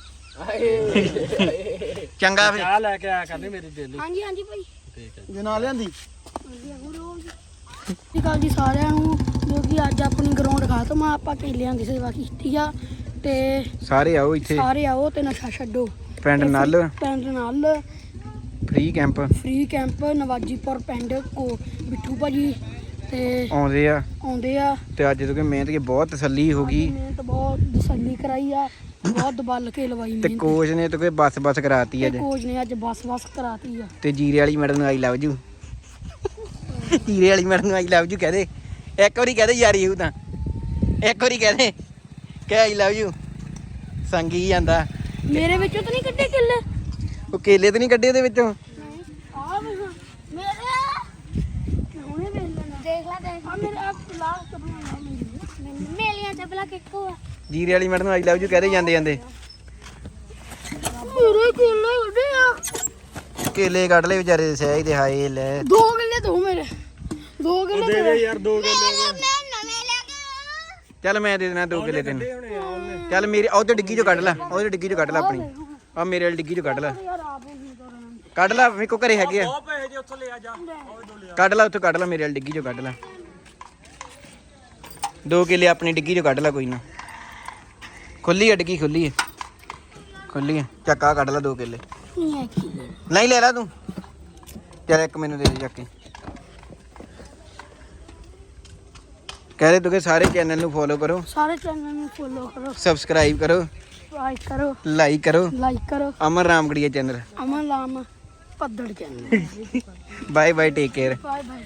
A: ਚੰਗਾ ਫਿਰ।
G: ਚਾਹ ਲੈ ਕੇ ਆਇਆ ਕਰਨੀ ਮੇਰੀ ਦਿੱਲੀ
C: ਹਾਂਜੀ ਹਾਂਜੀ ਭਾਈ।
G: ਠੀਕ ਹੈ
B: ਜੇ। ਨਾ ਲਿਆਂਦੀ?
C: ਸਤਿ ਸ਼੍ਰੀ ਅਕਾਲ ਜੀ ਸਾਰਿਆਂ ਨੂੰ। ਜੋ ਕਿ ਅੱਜ ਆਪਣੀ ਗਰਾਊਂਡ ਖਾਤਮ ਆ ਆਪਾਂ ਕੇਲਿਆਂ ਦੀ ਸੇਵਾ ਕੀਤੀ ਆ। ਤੇ
A: ਸਾਰੇ ਆਓ ਇੱਥੇ।
C: ਸਾਰੇ ਆਓ ਤੇ ਨਸ਼ਾ ਛੱਡੋ।
A: ਪਿੰਡ ਨਲ।
C: ਪਿੰਡ ਨਾਲ।
A: Free camp.
C: Free camp Nawajipur ਪਿੰਡ ਕੋ ਬਿੱਠੂ ਭਾਜੀ ਤੇ
A: ਆਉਂਦੇ ਆ।
C: ਆਉਂਦੇ ਆ।
A: ਤੇ ਅੱਜ ਤੋਂ ਕਿ ਮਿਹਨਤ ਕੀ ਬਹੁਤ ਤਸੱਲੀ ਹੋ ਗਈ।
C: ਮਿਹਨਤ ਬਹੁਤ ਤਸੱਲੀ ਕਰਾਈ ਆ ਬਹੁਤ ਦਬਲ ਕੇ ਲਵਾਈ
A: ਤੇ ਕੋਚ ਨੇ ਤਾਂ ਕੋਈ ਬੱਸ ਬੱਸ ਕਰਾਤੀ ਅੱਜ।
C: ਕੋਚ ਨੇ ਅੱਜ ਬੱਸ ਬੱਸ ਕਰਾਤੀ ਆ।
A: ਤੇ ਜੀਰੇ ਵਾਲੀ ਮੈਡਮ ਨੂੰ ਆਈ ਲਵ ਯੂ। ਜੀਰੇ ਵਾਲੀ ਮੈਡਮ ਨੂੰ ਆਈ ਲਵ ਯੂ ਕਹਦੇ। ਇੱਕ ਵਾਰੀ ਕਹਦੇ ਯਾਰੀ ਹੂ ਤਾਂ। ਇੱਕ ਵਾਰੀ ਕਹਦੇ। ਕਿ ਆਈ ਲਵ ਯੂ ਸੰਗੀ ਜਾਂਦਾ।
C: ਮੇਰੇ ਵਿੱਚੋਂ ਤਾਂ ਨਹੀਂ ਕੱਢੇ ਕਿੱਲੇ?
A: ਉਹ ਕੇਲੇ ਤੇ ਨਹੀਂ ਕੱਢੇ ਉਹਦੇ ਵਿੱਚੋਂ?
C: ਆ ਮੇਰੇ ਹੁਣੇ ਵੇਖ ਲੈਣਾ।
F: ਦੇਖ ਲੈ ਦੇਖ
C: ਆ ਮੇਰੇ ਆ ਲਾਸਟ ਬਣਾਉਣਾ ਮੇਰੀ।
F: ਮੇਲੀਆਂ ਚੱਪਲਾਂ ਕਿੱਕੋ ਆ।
A: ਜੀਰੇ ਵਾਲੀ ਮੈਡਮ ਨੂੰ ਆਈ ਲਵ ਯੂ ਕਹਦੇ ਜਾਂਦੇ ਜਾਂਦੇ।
C: ਮੇਰੇ ਕਿੱਲੇ ਕੱਢੇ ਆ।
A: ਕੇਲੇ ਕੱਢ ਲਏ ਵਿਚਾਰੇ ਦੇ ਸਹਿਜ ਦੇ ਹਾਏ ਲੈ।
C: ਦੋ ਕਿੱਲੇ ਦੋ ਮੇਰੇ। ਦੋ ਕਿੱਲੇ
G: ਯਾਰ
A: ਚੱਲ ਮੈਂ ਦੇ ਦੇਣਾ ਦੋ ਕਿੱਲੇ ਤੈਨੂੰ। ਚੱਲ ਮੇਰੀ ਉਹ ਤੇ ਡਿੱਗੀ ਚੋਂ ਕੱਢ ਲੈ ਉਹ ਤੇ ਡਿੱਗੀ ਚੋਂ ਕੱਢ ਲੈ ਆਪਣੀ। ਆ ਮੇਰੇ ਵਾਲੀ ਡਿੱਗੀ ਚੋਂ ਕੱਢ ਲੈ। ਕੱਢ ਲੈ ਮੇਰੇ ਕੋ ਘਰੇ ਹੈਗੇ ਆ।
G: ਉਹ ਪੈਸੇ ਜੇ ਉੱਥੋਂ ਲੈ ਆ ਜਾ।
A: ਕੱਢ ਲੈ ਉੱਥੋਂ ਕੱਢ ਲੈ ਮੇਰੇ ਵਾਲੀ ਡਿੱਗੀ ਚੋਂ ਕੱਢ ਲੈ। ਦੋ ਕਿੱਲੇ ਆਪਣੀ ਡਿੱਗੀ ਚੋਂ ਕੱਢ ਲੈ ਕੋਈ ਨਾ। ਖੁੱਲੀ ਹੈ ਡਿੱਗੀ ਖੁੱਲੀ ਹੈ ਖੁੱਲੀ ਹੈ ਚੱਕਾ ਕੱਢ ਲੈ ਦੋ ਕਿੱਲੇ।
C: ਨਹੀਂ ਕੀ
A: ਲੈ ਲੈ ਤੂੰ। ਚੱਲ ਇੱਕ ਮੈਨੂੰ ਦੇ ਦੇ ਚੱਕ ਕਹਿ ਰਹੇ ਤੂੰ ਕਿ ਸਾਰੇ ਚੈਨਲ ਨੂੰ ਫੋਲੋ ਕਰੋ।
C: ਸਾਰੇ ਚੈਨਲ ਨੂੰ ਫੋਲੋ ਕਰੋ।
A: ਸਬਸਕ੍ਰਾਈਬ ਕਰੋ।
C: ਲਾਈਕ ਕਰੋ।
A: ਲਾਈਕ ਕਰੋ।
C: ਲਾਈਕ ਕਰੋ।
A: ਅਮਰ ਰਾਮਗੜੀਆ ਚੈਨਲ
C: ਅਮਨ ਲਾਮ ਪੱਦੜ channel
A: bye bye take care
C: bye bye